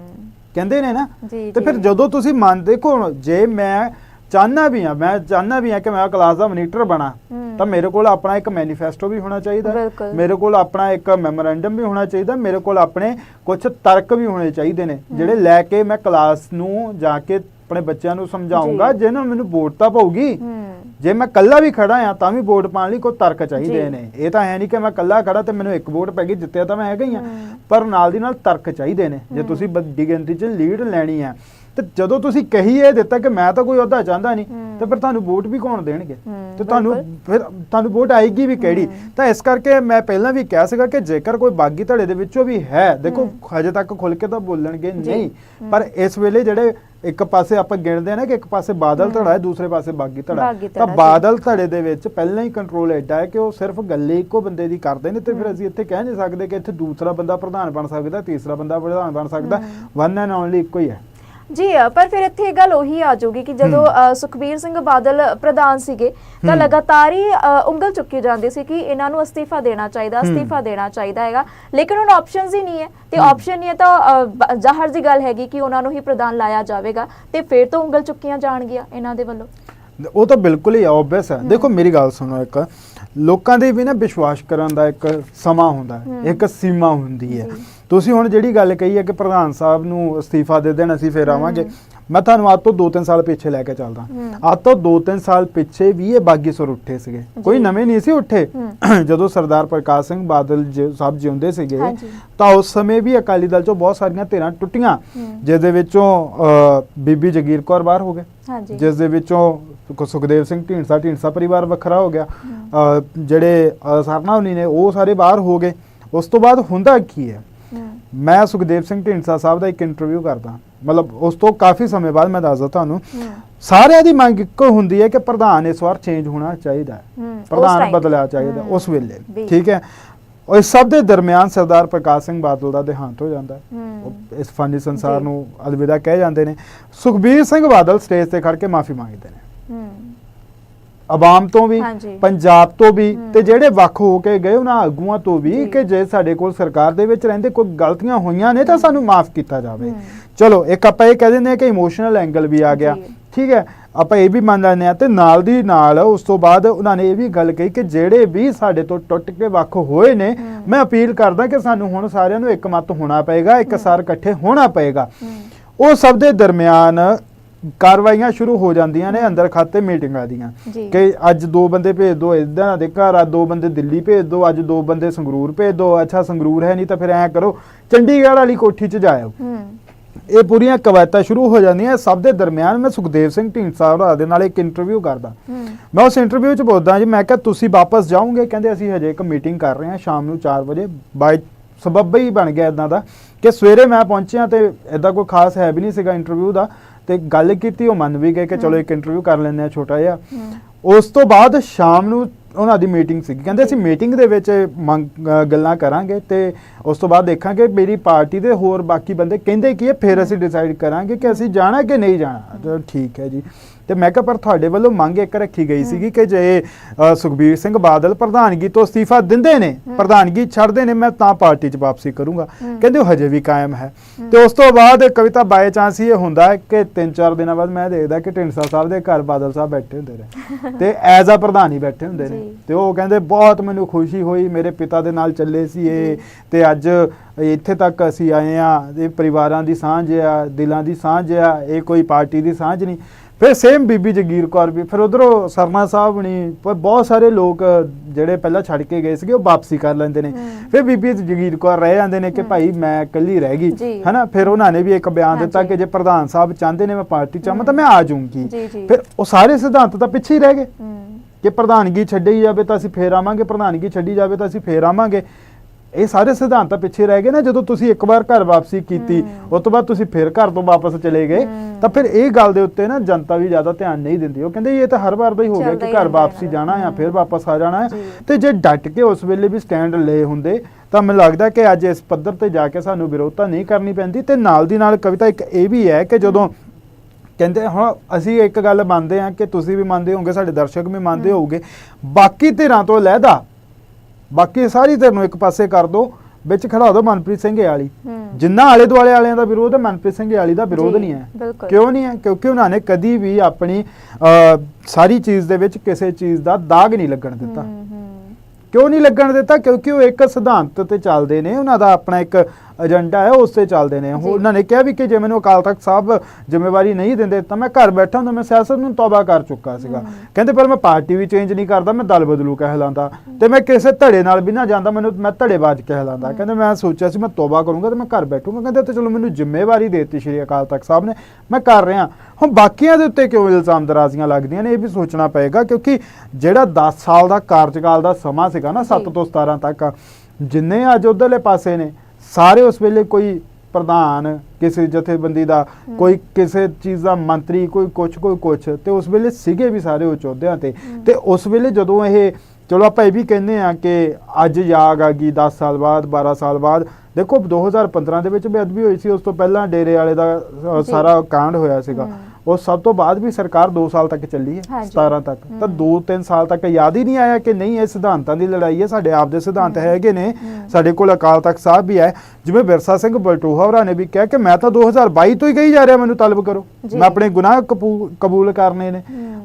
ਕਹਿੰਦੇ ਨੇ ਨਾ ਤੇ ਫਿਰ। ਜਦੋਂ ਤੁਸੀਂ ਮੰਨ ਦੇਖੋ ਜੇ ਮੈਂ ਚਾਹਨਾ ਵੀ ਆ ਮੈਂ ਚਾਹਨਾ ਵੀ ਆ ਕਿ ਮੈਂ ਕਲਾਸ ਦਾ ਮੋਨੀਟਰ ਬਣਾ। ਤਾਂ ਮੇਰੇ ਕੋਲ ਆਪਣਾ ਇੱਕ ਮੈਨੀਫੈਸਟੋ ਵੀ ਹੋਣਾ ਚਾਹੀਦਾ। ਮੇਰੇ ਕੋਲ ਆਪਣਾ ਇੱਕ ਮੈਮੋਰੈਂਡਮ ਵੀ ਹੋਣਾ ਚਾਹੀਦਾ ਮੇਰੇ ਕੋਲ ਆਪਣੇ ਕੁਝ ਤਰਕ ਵੀ ਹੋਣੇ ਚਾਹੀਦੇ ਨੇ ਜਿਹੜੇ ਲੈ ਕੇ ਮੈਂ ਕਲਾਸ ਨੂੰ ਜਾ ਕੇ ਆਪਣੇ ਬੱਚਿਆਂ ਨੂੰ ਸਮਝਾਉਂਗਾ ਜੀ। ਜਿਹਨਾਂ ਨੂੰ ਮੈਨੂੰ ਵੋਟ ਤਾਂ ਪਊਗੀ ਹੂੰ ਜੇ ਮੈਂ ਕੱਲਾ ਵੀ ਖੜਾ ਆ ਤਾਂ ਵੀ ਵੋਟ ਪਾਉਣ ਲਈ ਕੋਈ ਤਰਕ ਚਾਹੀਦੇ। ਨੇ ਇਹ ਤਾਂ ਹੈ ਨਹੀਂ ਕਿ ਮੈਂ ਕੱਲਾ ਖੜਾ ਤੇ ਮੈਨੂੰ ਇੱਕ ਵੋਟ ਪੈ ਗਈ ਜਿੱਤਿਆ ਤਾਂ ਮੈਂ ਹੈਗਾ ਹੀ ਆ। ਪਰ ਨਾਲ ਦੀ ਨਾਲ ਤਰਕ ਚਾਹੀਦੇ ਨੇ ਜੇ। ਤੁਸੀਂ ਵੱਡੀ ਗਿਣਤੀ 'ਚ ਲੀਡ ਲੈਣੀ ਆ ਤੇ ਜਦੋਂ ਤੁਸੀਂ ਕਹੀ ਇਹ ਦਿੱਤਾ ਕਿ ਮੈਂ ਤਾਂ ਕੋਈ ਅਹੁਦਾ ਚਾਹੁੰਦਾ ਨਹੀਂ। ਤੇ ਫਿਰ ਤੁਹਾਨੂੰ ਵੋਟ ਵੀ ਕੌਣ ਦੇਣਗੇ ਤੇ ਤੁਹਾਨੂੰ। ਫਿਰ ਤੁਹਾਨੂੰ ਵੋਟ ਆਏਗੀ ਵੀ ਕਿਹੜੀ। ਤਾਂ ਇਸ ਕਰਕੇ ਮੈਂ ਪਹਿਲਾਂ ਵੀ ਕਿਹਾ ਸੀਗਾ ਕਿ ਜੇਕਰ ਕੋਈ ਬਾਗੀ ਧੜੇ ਦੇ ਵਿੱਚੋਂ ਵੀ ਹੈ ਦੇਖੋ ਹਜੇ ਤੱਕ ਖੁੱਲ ਕੇ ਤਾਂ ਬੋਲਣਗੇ। ਨਹੀਂ। ਪਰ ਇਸ ਵੇਲੇ ਜਿਹੜੇ ਇੱਕ ਪਾਸੇ ਆਪਾਂ ਗਿਣਦੇ ਆ ਨਾ ਕਿ ਇੱਕ ਪਾਸੇ ਬਾਦਲ। ਧੜਾ ਹੈ ਦੂਸਰੇ ਪਾਸੇ ਬਾਗੀ ਧੜਾ ਤਾਂ। ਬਾਦਲ ਧੜੇ ਦੇ ਵਿੱਚ ਪਹਿਲਾਂ ਹੀ ਕੰਟਰੋਲ ਐਡਾ ਹੈ ਕਿ ਉਹ ਸਿਰਫ ਗੱਲੇ ਇੱਕੋ ਬੰਦੇ ਦੀ ਕਰਦੇ ਨੇ ਤੇ ਫਿਰ। ਅਸੀਂ ਇੱਥੇ ਕਹਿ ਨਹੀਂ ਸਕਦੇ ਕਿ ਇੱਥੇ ਦੂਸਰਾ ਬੰਦਾ ਪ੍ਰਧਾਨ ਬਣ ਸਕਦਾ ਤੀਸਰਾ ਬੰਦਾ ਪ੍ਰਧਾਨ ਬਣ ਸਕਦਾ। ਵਨ ਐਂਡ ਓਨਲੀ ਇੱਕੋ ਹੀ ਹੈ ਜੀ ਪਰ ਫਿਰ ਇੱਥੇ ਗੱਲ ਉਹੀ ਆ ਜਾਊਗੀ ਕਿ ਜਦੋਂ ਸੁਖਬੀਰ ਸਿੰਘ ਬਾਦਲ ਪ੍ਰਧਾਨ ਸੀਗੇ ਤਾਂ। ਲਗਾਤਾਰ ਹੀ ਉਂਗਲ ਚੁੱਕੀ ਜਾਂਦੀ ਸੀ ਕਿ ਇਹਨਾਂ ਨੂੰ ਅਸਤੀਫਾ ਦੇਣਾ ਚਾਹੀਦਾ। ਅਸਤੀਫਾ ਦੇਣਾ ਚਾਹੀਦਾ ਹੈਗਾ ਲੇਕਿਨ ਹੁਣ ਆਪਸ਼ਨਸ ਹੀ ਨਹੀਂ ਹੈ ਤੇ। ਆਪਸ਼ਨ ਨਹੀਂ ਹੈ ਤਾਂ ਜ਼ਾਹਰ ਜੀ ਗੱਲ ਹੈਗੀ ਕਿ ਉਹਨਾਂ ਨੂੰ ਹੀ ਪ੍ਰਧਾਨ ਲਾਇਆ ਜਾਵੇਗਾ ਤੇ ਫਿਰ ਤੋਂ ਉਂਗਲ ਚੁੱਕੀਆਂ ਜਾਣਗੀਆਂ ਇਹਨਾਂ ਦੇ ਵੱਲੋਂ ਉਹ ਤਾਂ ਬਿਲਕੁਲ ਹੀ ਆਬਵੀਅਸ ਹੈ ਦੇਖੋ ਮੇਰੀ ਗੱਲ ਸੁਣੋ ਇੱਕ ਲੋਕਾਂ ਦੇ ਵੀ ਨਾ ਵਿਸ਼ਵਾਸ ਕਰਨ ਦਾ ਇੱਕ ਸਮਾਂ ਹੁੰਦਾ ਹੈ। ਇੱਕ ਸੀਮਾ ਹੁੰਦੀ ਹੈ। ਤੁਸੀਂ ਹੁਣ ਜਿਹੜੀ ਗੱਲ ਕਹੀ ਹੈ ਕਿ ਪ੍ਰਧਾਨ ਸਾਹਿਬ ਨੂੰ ਅਸਤੀਫਾ ਦੇ ਦੇਣ ਅਸੀਂ ਫੇਰ ਆਵਾਂਗੇ। ਮੈਂ ਤੁਹਾਨੂੰ ਅੱਜ ਤੋਂ 2-3 ਸਾਲ ਪਿੱਛੇ ਲੈ ਕੇ ਚੱਲਦਾ। ਅੱਜ ਤੋਂ 2-3 ਸਾਲ ਪਿੱਛੇ ਵੀ ਇਹ ਬਾਗੀ ਸੁਰ ਉੱਠੇ ਸੀਗੇ। ਕੋਈ। ਨਵੇਂ ਨਹੀਂ ਸੀ ਉੱਠੇ। ਜਦੋਂ ਸਰਦਾਰ ਪ੍ਰਕਾਸ਼ ਸਿੰਘ ਬਾਦਲ ਜੀ- ਸਾਹਿਬ ਜਿਉਂਦੇ ਸੀਗੇ। ਤਾਂ ਉਸ ਸਮੇਂ ਵੀ ਅਕਾਲੀ ਦਲ ਚੋਂ ਬਹੁਤ ਸਾਰੀਆਂ ਧਿਰਾਂ ਟੁੱਟੀਆਂ। ਜਿਸ ਦੇ ਵਿੱਚੋਂ ਬੀਬੀ ਜਗੀਰ ਕੌਰ ਬਾਹਰ ਹੋ ਗਏ। ਜਿਸ ਦੇ ਵਿੱਚੋਂ ਸੁਖ- ਸੁਖਦੇਵ ਸਿੰਘ ਢੀਂਡਸਾ ਢੀਂਡਸਾ ਪਰਿਵਾਰ ਵੱਖਰਾ ਹੋ ਗਿਆ। ਜਿਹੜੇ ਸਰਨਾ ਹੁਣੀ ਨੇ ਉਹ ਸਾਰੇ ਬਾਹਰ ਹੋ ਗਏ। ਉਸ ਤੋਂ ਬਾਅਦ ਹੁੰਦਾ ਕੀ ਹੈ? ਮੈਂ ਸੁਖਦੇਵ ਸਿੰਘ ਢੀਂਡਸਾ ਸਾਹਿਬ ਦਾ ਇੱਕ ਇੰਟਰਵਿਊ ਕਰਦਾ। ਮਤਲਬ ਉਸ ਤੋਂ ਕਾਫੀ ਸਮੇਂ ਬਾਅਦ ਮੈਂ ਦੱਸਦਾ ਤੁਹਾਨੂੰ ਸਾਰਿਆਂ ਦੀ ਮੰਗ ਇੱਕੋ ਹੁੰਦੀ ਹੈ ਕਿ ਪ੍ਰਧਾਨ ਇਸ ਵਾਰ ਚੇਂਜ ਹੋਣਾ ਚਾਹੀਦਾ ਹੈ ਪ੍ਰਧਾਨ ਬਦਲਿਆ। ਚਾਹੀਦਾ ਉਸ ਵੇਲੇ। ਠੀਕ ਹੈ ਔਰ ਇਸ ਸਭ ਦੇ ਦਰਮਿਆਨ ਸਰਦਾਰ ਪ੍ਰਕਾਸ਼ ਸਿੰਘ ਬਾਦਲ ਦਾ ਦੇਹਾਂਤ ਹੋ ਜਾਂਦਾ ਹੈ ਇਸ ਫਾਨੀ ਸੰਸਾਰ। ਨੂੰ ਅਲਵਿਦਾ ਕਹਿ ਜਾਂਦੇ ਨੇ ਸੁਖਬੀਰ ਸਿੰਘ ਬਾਦਲ ਸਟੇਜ ਤੇ ਖੜ ਕੇ ਮਾਫੀ ਮੰਗਦੇ ਨੇ ਆਵਾਮ ਤੋਂ ਵੀ। ਪੰਜਾਬ ਤੋਂ ਵੀ। ਤੇ ਜਿਹੜੇ ਵੱਖ ਹੋ ਕੇ ਗਏ ਉਹਨਾਂ ਆਗੂਆਂ ਤੋਂ ਵੀ। ਕਿ ਜੇ ਸਾਡੇ ਕੋਲ ਸਰਕਾਰ ਦੇ ਵਿੱਚ ਰਹਿੰਦੇ ਕੋਈ ਗਲਤੀਆਂ ਹੋਈਆਂ ਨੇ ਤਾਂ ਸਾਨੂੰ ਮਾਫ ਕੀਤਾ ਜਾਵੇ। ਚਲੋ ਇੱਕ ਆਪਾਂ ਇਹ ਕਹਿ ਦਿੰਦੇ ਹਾਂ ਕਿ ਇਮੋਸ਼ਨਲ ਐਂਗਲ ਵੀ ਆ ਗਿਆ। ਠੀਕ ਹੈ? ਆਪਾਂ ਇਹ ਵੀ ਮੰਨ ਲੈਂਦੇ ਹਾਂ ਤੇ ਨਾਲ ਦੀ ਨਾਲ ਉਸ ਤੋਂ ਬਾਅਦ ਉਹਨਾਂ ਨੇ ਇਹ ਵੀ ਗੱਲ ਕਹੀ ਕਿ ਜਿਹੜੇ ਵੀ ਸਾਡੇ ਤੋਂ ਟੁੱਟ ਕੇ ਵੱਖ ਹੋਏ ਨੇ। ਮੈਂ ਅਪੀਲ ਕਰਦਾ ਕਿ ਸਾਨੂੰ ਹੁਣ ਸਾਰਿਆਂ ਨੂੰ ਇੱਕਮਤ ਹੋਣਾ ਪਏਗਾ ਇੱਕ ਸਾਰ ਇਕੱਠੇ ਹੋਣਾ ਪਏਗਾ। ਉਹ ਸਭ ਦੇ ਦਰਮਿਆਨ ਕਾਰਵਾਈਆਂ ਸ਼ੁਰੂ ਹੋ ਜਾਂਦੀਆਂ ਨੇ ਅੰਦਰ ਖਾਤੇ ਮੀਟਿੰਗਾਂ ਦੀਆਂ। ਕਿ ਅੱਜ ਦੋ ਬੰਦੇ ਭੇਜ ਦਿਓ ਇਦਾਂ ਦੇ ਘਰ ਆ ਦੋ ਬੰਦੇ ਦਿੱਲੀ ਭੇਜ ਦਿਓ ਅੱਜ ਦੋ ਬੰਦੇ ਸੰਗਰੂਰ ਭੇਜ ਦਿਓ ਅੱਛਾ ਸੰਗਰੂਰ ਹੈ ਨਹੀਂ ਤਾਂ ਫਿਰ ਐਂ ਕਰੋ ਚੰਡੀਗੜ੍ਹ ਵਾਲੀ ਕੋਠੀ 'ਚ ਜਾਇਓ। ਇਹ ਪੂਰੀਆਂ ਕਵਾਇਤਾਂ ਸ਼ੁਰੂ ਹੋ ਜਾਂਦੀਆਂ ਸਭ ਦੇ ਦਰਮਿਆਨ ਮੈਂ ਸੁਖਦੇਵ ਸਿੰਘ ਢੀਂਡਸਾ ਹੋਰਾਂ ਦੇ ਨਾਲ ਇੱਕ ਇੰਟਰਵਿਊ ਕਰਦਾ। ਮੈਂ ਉਸ ਇੰਟਰਵਿਊ 'ਚ ਬੋਲਦਾ ਜੀ ਮੈਂ ਕਿਹਾ ਤੁਸੀਂ ਵਾਪਸ ਜਾਓਗੇ? ਕਹਿੰਦੇ ਅਸੀਂ ਹਜੇ ਇੱਕ ਮੀਟਿੰਗ ਕਰ ਰਹੇ ਹਾਂ ਸ਼ਾਮ ਨੂੰ 4 ਵਜੇ। ਬਾਈ ਸਬੱਬ ਹੀ ਬਣ ਗਿਆ ਇਦਾਂ ਦਾ ਕਿ ਸਵੇਰੇ ਮੈਂ ਪਹੁੰਚਿਆ ਤੇ ਇਦਾਂ ਕੋਈ ਖਾਸ ਹੈ ਵੀ ਨਹੀਂ ਸੀਗਾ ਇੰਟਰਵਿਊ ਦਾ ਤੇ ਗੱਲ ਕੀਤੀ ਉਹ ਮੰਨ ਵੀ ਗਏ ਕਿ ਚਲੋ ਇੱਕ ਇੰਟਰਵਿਊ ਕਰ ਲੈਂਦੇ ਆ ਛੋਟਾ ਜਿਹਾ। ਉਸ ਤੋਂ ਬਾਅਦ ਸ਼ਾਮ ਨੂੰ ਉਹਨਾਂ ਦੀ ਮੀਟਿੰਗ ਸੀ ਕਹਿੰਦੇ ਅਸੀਂ ਮੀਟਿੰਗ ਦੇ ਵਿੱਚ ਮੰਗ- ਅ, ਗੱਲਾਂ ਕਰਾਂਗੇ ਤੇ ਉਸ ਤੋਂ ਬਾਅਦ ਦੇਖਾਂਗੇ ਮੇਰੀ ਪਾਰਟੀ ਦੇ ਹੋਰ ਬਾਕੀ ਬੰਦੇ ਕਹਿੰਦੇ ਕੀ ਹੈ ਫਿਰ ਅਸੀਂ ਡਿਸਾਈਡ ਕਰਾਂਗੇ ਕਿ ਅਸੀਂ ਜਾਣਾ ਕਿ ਨਹੀਂ ਜਾਣਾ। ਚਲੋ ਠੀਕ ਹੈ ਜੀ। ਤੇ ਮੈਂ ਕਿਹਾ ਪਰ ਤੁਹਾਡੇ ਵੱਲੋਂ ਮੰਗ ਇੱਕ ਰੱਖੀ ਗਈ ਸੀਗੀ ਕਿ ਜੇ ਸੁਖਬੀਰ ਸਿੰਘ ਬਾਦਲ ਪ੍ਰਧਾਨਗੀ ਤੋਂ ਅਸਤੀਫਾ ਦਿੰਦੇ ਨੇ ਪ੍ਰਧਾਨਗੀ ਛੱਡਦੇ ਨੇ ਮੈਂ ਤਾਂ ਪਾਰਟੀ 'ਚ ਵਾਪਸੀ ਕਰੂੰਗਾ। ਕਹਿੰਦੇ ਉਹ ਹਜੇ ਵੀ ਕਾਇਮ ਹੈ। ਤੇ ਉਸ ਤੋਂ ਬਾਅਦ ਕਵਿਤਾ ਬਾਈ ਚਾਂਸ ਇਹ ਹੁੰਦਾ ਹੈ ਕਿ 3-4 ਦਿਨਾਂ ਬਾਅਦ ਮੈਂ ਦੇਖਦਾ ਕਿ ਢਿੰਡਸਾ ਸਾਹਿਬ ਦੇ ਘਰ ਬਾਦਲ ਸਾਹਿਬ ਬੈਠੇ ਹੁੰਦੇ ਨੇ। ਤੇ ਐਜ਼ ਆ ਪ੍ਰਧਾਨ ਹੀ ਬੈਠੇ ਹੁੰਦੇ ਨੇ। ਤੇ ਉਹ ਕਹਿੰਦੇ ਬਹੁਤ ਮੈਨੂੰ ਖੁਸ਼ੀ ਹੋਈ ਮੇਰੇ ਪਿਤਾ ਦੇ ਨਾਲ ਚੱਲੇ ਸੀ ਇਹ। ਤੇ ਅੱਜ ਇੱਥੇ ਤੱਕ ਅਸੀਂ ਆਏ ਆ ਇਹ ਪਰਿਵਾਰਾਂ ਦੀ ਸਾਂਝ ਆ ਦਿਲਾਂ ਦੀ ਸਾਂਝ ਆ ਇਹ ਕੋਈ ਪਾਰਟੀ ਦੀ ਸਾਂਝ ਨਹੀਂ। ਫਿਰ ਸੇਮ ਬੀਬੀ ਜਗੀਰ ਕੌਰ ਵੀ ਫਿਰ ਉਧਰੋਂ ਸਰਮਾ ਸਾਹਿਬ ਨਹੀਂ ਬਹੁਤ ਸਾਰੇ ਲੋਕ ਜਿਹੜੇ ਪਹਿਲਾਂ ਛੱਡ ਕੇ ਗਏ ਸੀਗੇ ਉਹ ਵਾਪਸੀ ਕਰ ਲੈਂਦੇ ਨੇ। ਫਿਰ ਬੀਬੀ ਜਗੀਰ ਕੌਰ ਰਹਿ ਜਾਂਦੇ ਨੇ ਕਿ। ਭਾਈ ਮੈਂ ਇਕੱਲੀ ਰਹਿ ਗਈ। ਹਨਾ ਫਿਰ ਉਹਨਾਂ ਨੇ ਵੀ ਇੱਕ ਬਿਆਨ ਦਿੱਤਾ। ਕਿ ਜੇ ਪ੍ਰਧਾਨ ਸਾਹਿਬ ਚਾਹੁੰਦੇ ਨੇ ਮੈਂ ਪਾਰਟੀ ਚਾਹਾਂ ਤਾਂ। ਮੈਂ ਆ ਜਾਊਂਗੀ। ਫਿਰ ਉਹ ਸਾਰੇ ਸਿਧਾਂਤ ਤਾਂ ਪਿੱਛੇ ਹੀ ਰਹਿ ਗਏ ਕਿ ਪ੍ਰਧਾਨਗੀ ਛੱਡੀ ਜਾਵੇ ਤਾਂ ਅਸੀਂ ਫੇਰ ਆਵਾਂਗੇ ਪ੍ਰਧਾਨਗੀ ਛੱਡੀ ਜਾਵੇ ਤਾਂ ਅਸੀਂ ਫੇਰ ਆਵਾਂਗੇ ਇਹ ਸਾਰੇ ਸਿਧਾਂਤ ਤਾਂ ਪਿੱਛੇ ਰਹਿ ਗਏ ਨਾ ਜਦੋਂ ਤੁਸੀਂ ਇੱਕ ਵਾਰ ਘਰ ਵਾਪਸੀ ਕੀਤੀ ਉਸ ਤੋਂ ਬਾਅਦ ਤੁਸੀਂ ਫਿਰ ਘਰ ਤੋਂ ਵਾਪਸ ਚਲੇ ਗਏ। ਤਾਂ ਫਿਰ ਇਹ ਗੱਲ ਦੇ ਉੱਤੇ ਨਾ ਜਨਤਾ ਵੀ ਜ਼ਿਆਦਾ ਧਿਆਨ ਨਹੀਂ ਦਿੰਦੀ। ਉਹ ਕਹਿੰਦੇ ਇਹ ਤਾਂ ਹਰ ਵਾਰ ਦਾ ਹੀ ਹੋ ਗਿਆ ਕਿ ਘਰ ਵਾਪਸੀ। ਜਾਣਾ ਆ ਫਿਰ ਵਾਪਸ ਆ ਜਾਣਾ। ਹੈ। ਤੇ ਜੇ ਡਟ ਕੇ ਉਸ ਵੇਲੇ ਵੀ ਸਟੈਂਡ ਲਏ ਹੁੰਦੇ ਤਾਂ ਮੈਨੂੰ ਲੱਗਦਾ ਕਿ ਅੱਜ ਇਸ ਪੱਧਰ ਤੇ ਜਾ ਕੇ ਸਾਨੂੰ ਵਿਰੋਧਤਾ ਨਹੀਂ ਕਰਨੀ ਪੈਂਦੀ। ਤੇ ਨਾਲ ਦੀ ਨਾਲ ਕਵਿਤਾ ਇੱਕ ਇਹ ਵੀ ਹੈ ਕਿ ਜਦੋਂ ਕਹਿੰਦੇ ਹੁਣ ਅਸੀਂ ਇੱਕ ਗੱਲ ਮੰਨਦੇ ਹਾਂ ਕਿ ਤੁਸੀਂ ਵੀ ਮੰਨਦੇ ਹੋਵੋਗੇ ਸਾਡੇ ਦਰਸ਼ਕ ਵੀ ਮੰਨਦੇ ਹੋਵੋਗੇ। ਬਾਕੀ ਧਿਰਾਂ ਤੋਂ ਲਹਿਦਾ ਬਾਕੀ ਸਾਰੀ ਧਿਰ ਨੂੰ ਇੱਕ ਪਾਸੇ ਕਰ ਦਿਓ ਵਿੱਚ ਖੜਾ ਦਿਓ ਮਨਪ੍ਰੀਤ ਸਿੰਘ ਵਾਲੀ ਜਿੰਨਾ ਆਲੇ ਦੁਆਲੇ ਵਾਲਿਆਂ ਦਾ ਵਿਰੋਧ ਹੈ ਮਨਪ੍ਰੀਤ ਸਿੰਘ ਵਾਲੀ ਦਾ ਵਿਰੋਧ ਨਹੀਂ ਹੈ। ਕਿਉਂ ਨਹੀਂ ਹੈ? ਕਿਉਂਕਿ ਉਹਨਾਂ ਨੇ ਕਦੀ ਵੀ ਆਪਣੀ ਸਾਰੀ ਚੀਜ਼ ਦੇ ਵਿੱਚ ਕਿਸੇ ਚੀਜ਼ ਦਾ ਦਾਗ ਨਹੀਂ ਲੱਗਣ ਦਿੱਤਾ। ਕਿਉਂ ਨਹੀਂ ਲੱਗਣ ਦਿੱਤਾ? ਕਿਉਂਕਿ ਉਹ ਇੱਕ ਸਿਧਾਂਤ ਤੇ ਚੱਲਦੇ ਨੇ। ਉਹਨਾਂ ਦਾ ਆਪਣਾ ਇੱਕ ਏਜੰਡਾ ਹੈ ਉਸ ਤੇ ਚੱਲਦੇ ਨੇ। ਉਹਨਾਂ ਨੇ ਕਿਹਾ ਵੀ ਕਿ ਜੇ ਮੈਨੂੰ ਅਕਾਲ ਤਖਤ ਸਾਹਿਬ ਜ਼ਿੰਮੇਵਾਰੀ ਨਹੀਂ ਦਿੰਦੇ ਤਾਂ ਮੈਂ ਘਰ ਬੈਠਾ ਹੁੰਦਾ ਮੈਂ ਸਿਆਸਤ ਨੂੰ ਤੌਬਾ ਕਰ ਚੁੱਕਾ ਸੀਗਾ। ਕਹਿੰਦੇ ਪਰ ਮੈਂ ਪਾਰਟੀ ਵੀ ਚੇਂਜ ਨਹੀਂ ਕਰਦਾ ਮੈਂ ਦਲ ਬਦਲੂ ਕਹਿਲਾਂਦਾ ਤੇ ਮੈਂ ਕਿਸੇ ਧੜੇ ਨਾਲ ਵੀ ਨਾ ਜਾਂਦਾ ਮੈਨੂੰ ਮੈਂ ਧੜੇਬਾਜ਼ ਕਹਿਲਾਂਦਾ ਕਹਿੰਦੇ ਮੈਂ ਸੋਚਿਆ ਸੀ ਮੈਂ ਤੌਬਾ ਕਰੂੰਗਾ ਤੇ ਮੈਂ ਘਰ ਬੈਠੂੰਗਾ। ਕਹਿੰਦੇ ਤੇ ਚਲੋ ਮੈਨੂੰ ਜ਼ਿੰਮੇਵਾਰੀ ਦੇ ਦਿੱਤੀ ਸ਼੍ਰੀ ਅਕਾਲ ਤਖਤ ਸਾਹਿਬ ਨੇ। ਮੈਂ ਕਰ ਰਿਹਾ। ਹੁਣ ਬਾਕੀਆਂ ਦੇ ਉੱਤੇ ਕਿਉਂ ਇਲਜ਼ਾਮ ਦਰਾਜ਼ੀਆਂ ਲੱਗਦੀਆਂ ਨੇ ਇਹ ਵੀ ਸੋਚਣਾ ਪਏਗਾ ਕਿਉਂਕਿ ਜਿਹੜਾ 10 ਸਾਲ ਦਾ ਕਾਰਜਕਾਲ ਦਾ ਸਮਾਂ ਸੀਗਾ ਨਾ 7 ਜੀ। ਤੋਂ 17 ਤੱਕ ਜਿੰਨੇ ਅੱਜ ਉਧਰਲੇ ਪਾਸੇ ਨੇ ਸਾਰੇ ਉਸ ਵੇਲੇ ਕੋਈ ਪ੍ਰਧਾਨ ਕਿਸੇ ਜਥੇਬੰਦੀ ਦਾ ਕੋਈ ਕਿਸੇ ਚੀਜ਼ ਦਾ ਮੰਤਰੀ ਕੋਈ ਕੁਛ ਕੋਈ ਕੁਛ ਤੇ ਉਸ ਵੇਲੇ ਸੀਗੇ ਵੀ ਸਾਰੇ ਉੱਚ ਅਹੁਦਿਆਂ ਤੇ। ਤੇ ਉਸ ਵੇਲੇ ਜਦੋਂ ਇਹ ਚਲੋ ਆਪਾਂ ਇਹ ਵੀ ਕਹਿੰਦੇ ਆ ਕਿ ਅੱਜ ਯਾਗ ਆ ਗਈ 10 ਸਾਲ ਬਾਅਦ 12 ਸਾਲ ਬਾਅਦ। ਦੇਖੋ 2015 ਦੇ ਵਿੱਚ ਬੇਅਦਬੀ ਹੋਈ ਸੀ ਉਸ ਤੋਂ ਪਹਿਲਾਂ ਡੇਰੇ ਵਾਲੇ ਦਾ। ਸਾਰਾ ਕਾਂਡ ਹੋਇਆ ਸੀਗਾ। ਉਸ ਸਭ ਤੋਂ ਬਾਅਦ ਵੀ ਸਰਕਾਰ 2 ਸਾਲ ਤੱਕ ਚੱਲੀ ਹੈ ਹਾਂਜੀ। 17 ਤੱਕ ਤਾਂ ਹਮ। 2-3 ਸਾਲ ਤੱਕ ਯਾਦ ਹੀ ਨਹੀਂ ਆਇਆ ਕਿ ਨਹੀਂ ਇਹ ਸਿਧਾਂਤਾਂ ਦੀ ਲੜਾਈ ਹੈ ਸਾਡੇ ਆਪ ਦੇ ਸਿਧਾਂਤ ਹੈਗੇ ਨੇ। ਸਾਡੇ ਕੋਲ ਅਕਾਲ ਤਖਤ ਸਾਹਿਬ ਵੀ ਹੈ ਜਿਵੇਂ ਬਿਰਸਾ ਸਿੰਘ ਬਲਟੋਹਾ ਹੋਰਾਂ ਨੇ ਵੀ ਕਿਹਾ ਕਿ ਮੈਂ ਤਾਂ 2022 ਤੋਂ ਹੀ ਕਹੀ ਜਾ ਰਿਹਾ ਮੈਨੂੰ ਤਲਬ ਕਰੋ। ਮੈਂ ਆਪਣੇ ਗੁਨਾਹ ਕਬੂ- ਕਬੂਲ ਕਰਨੇ ਨੇ।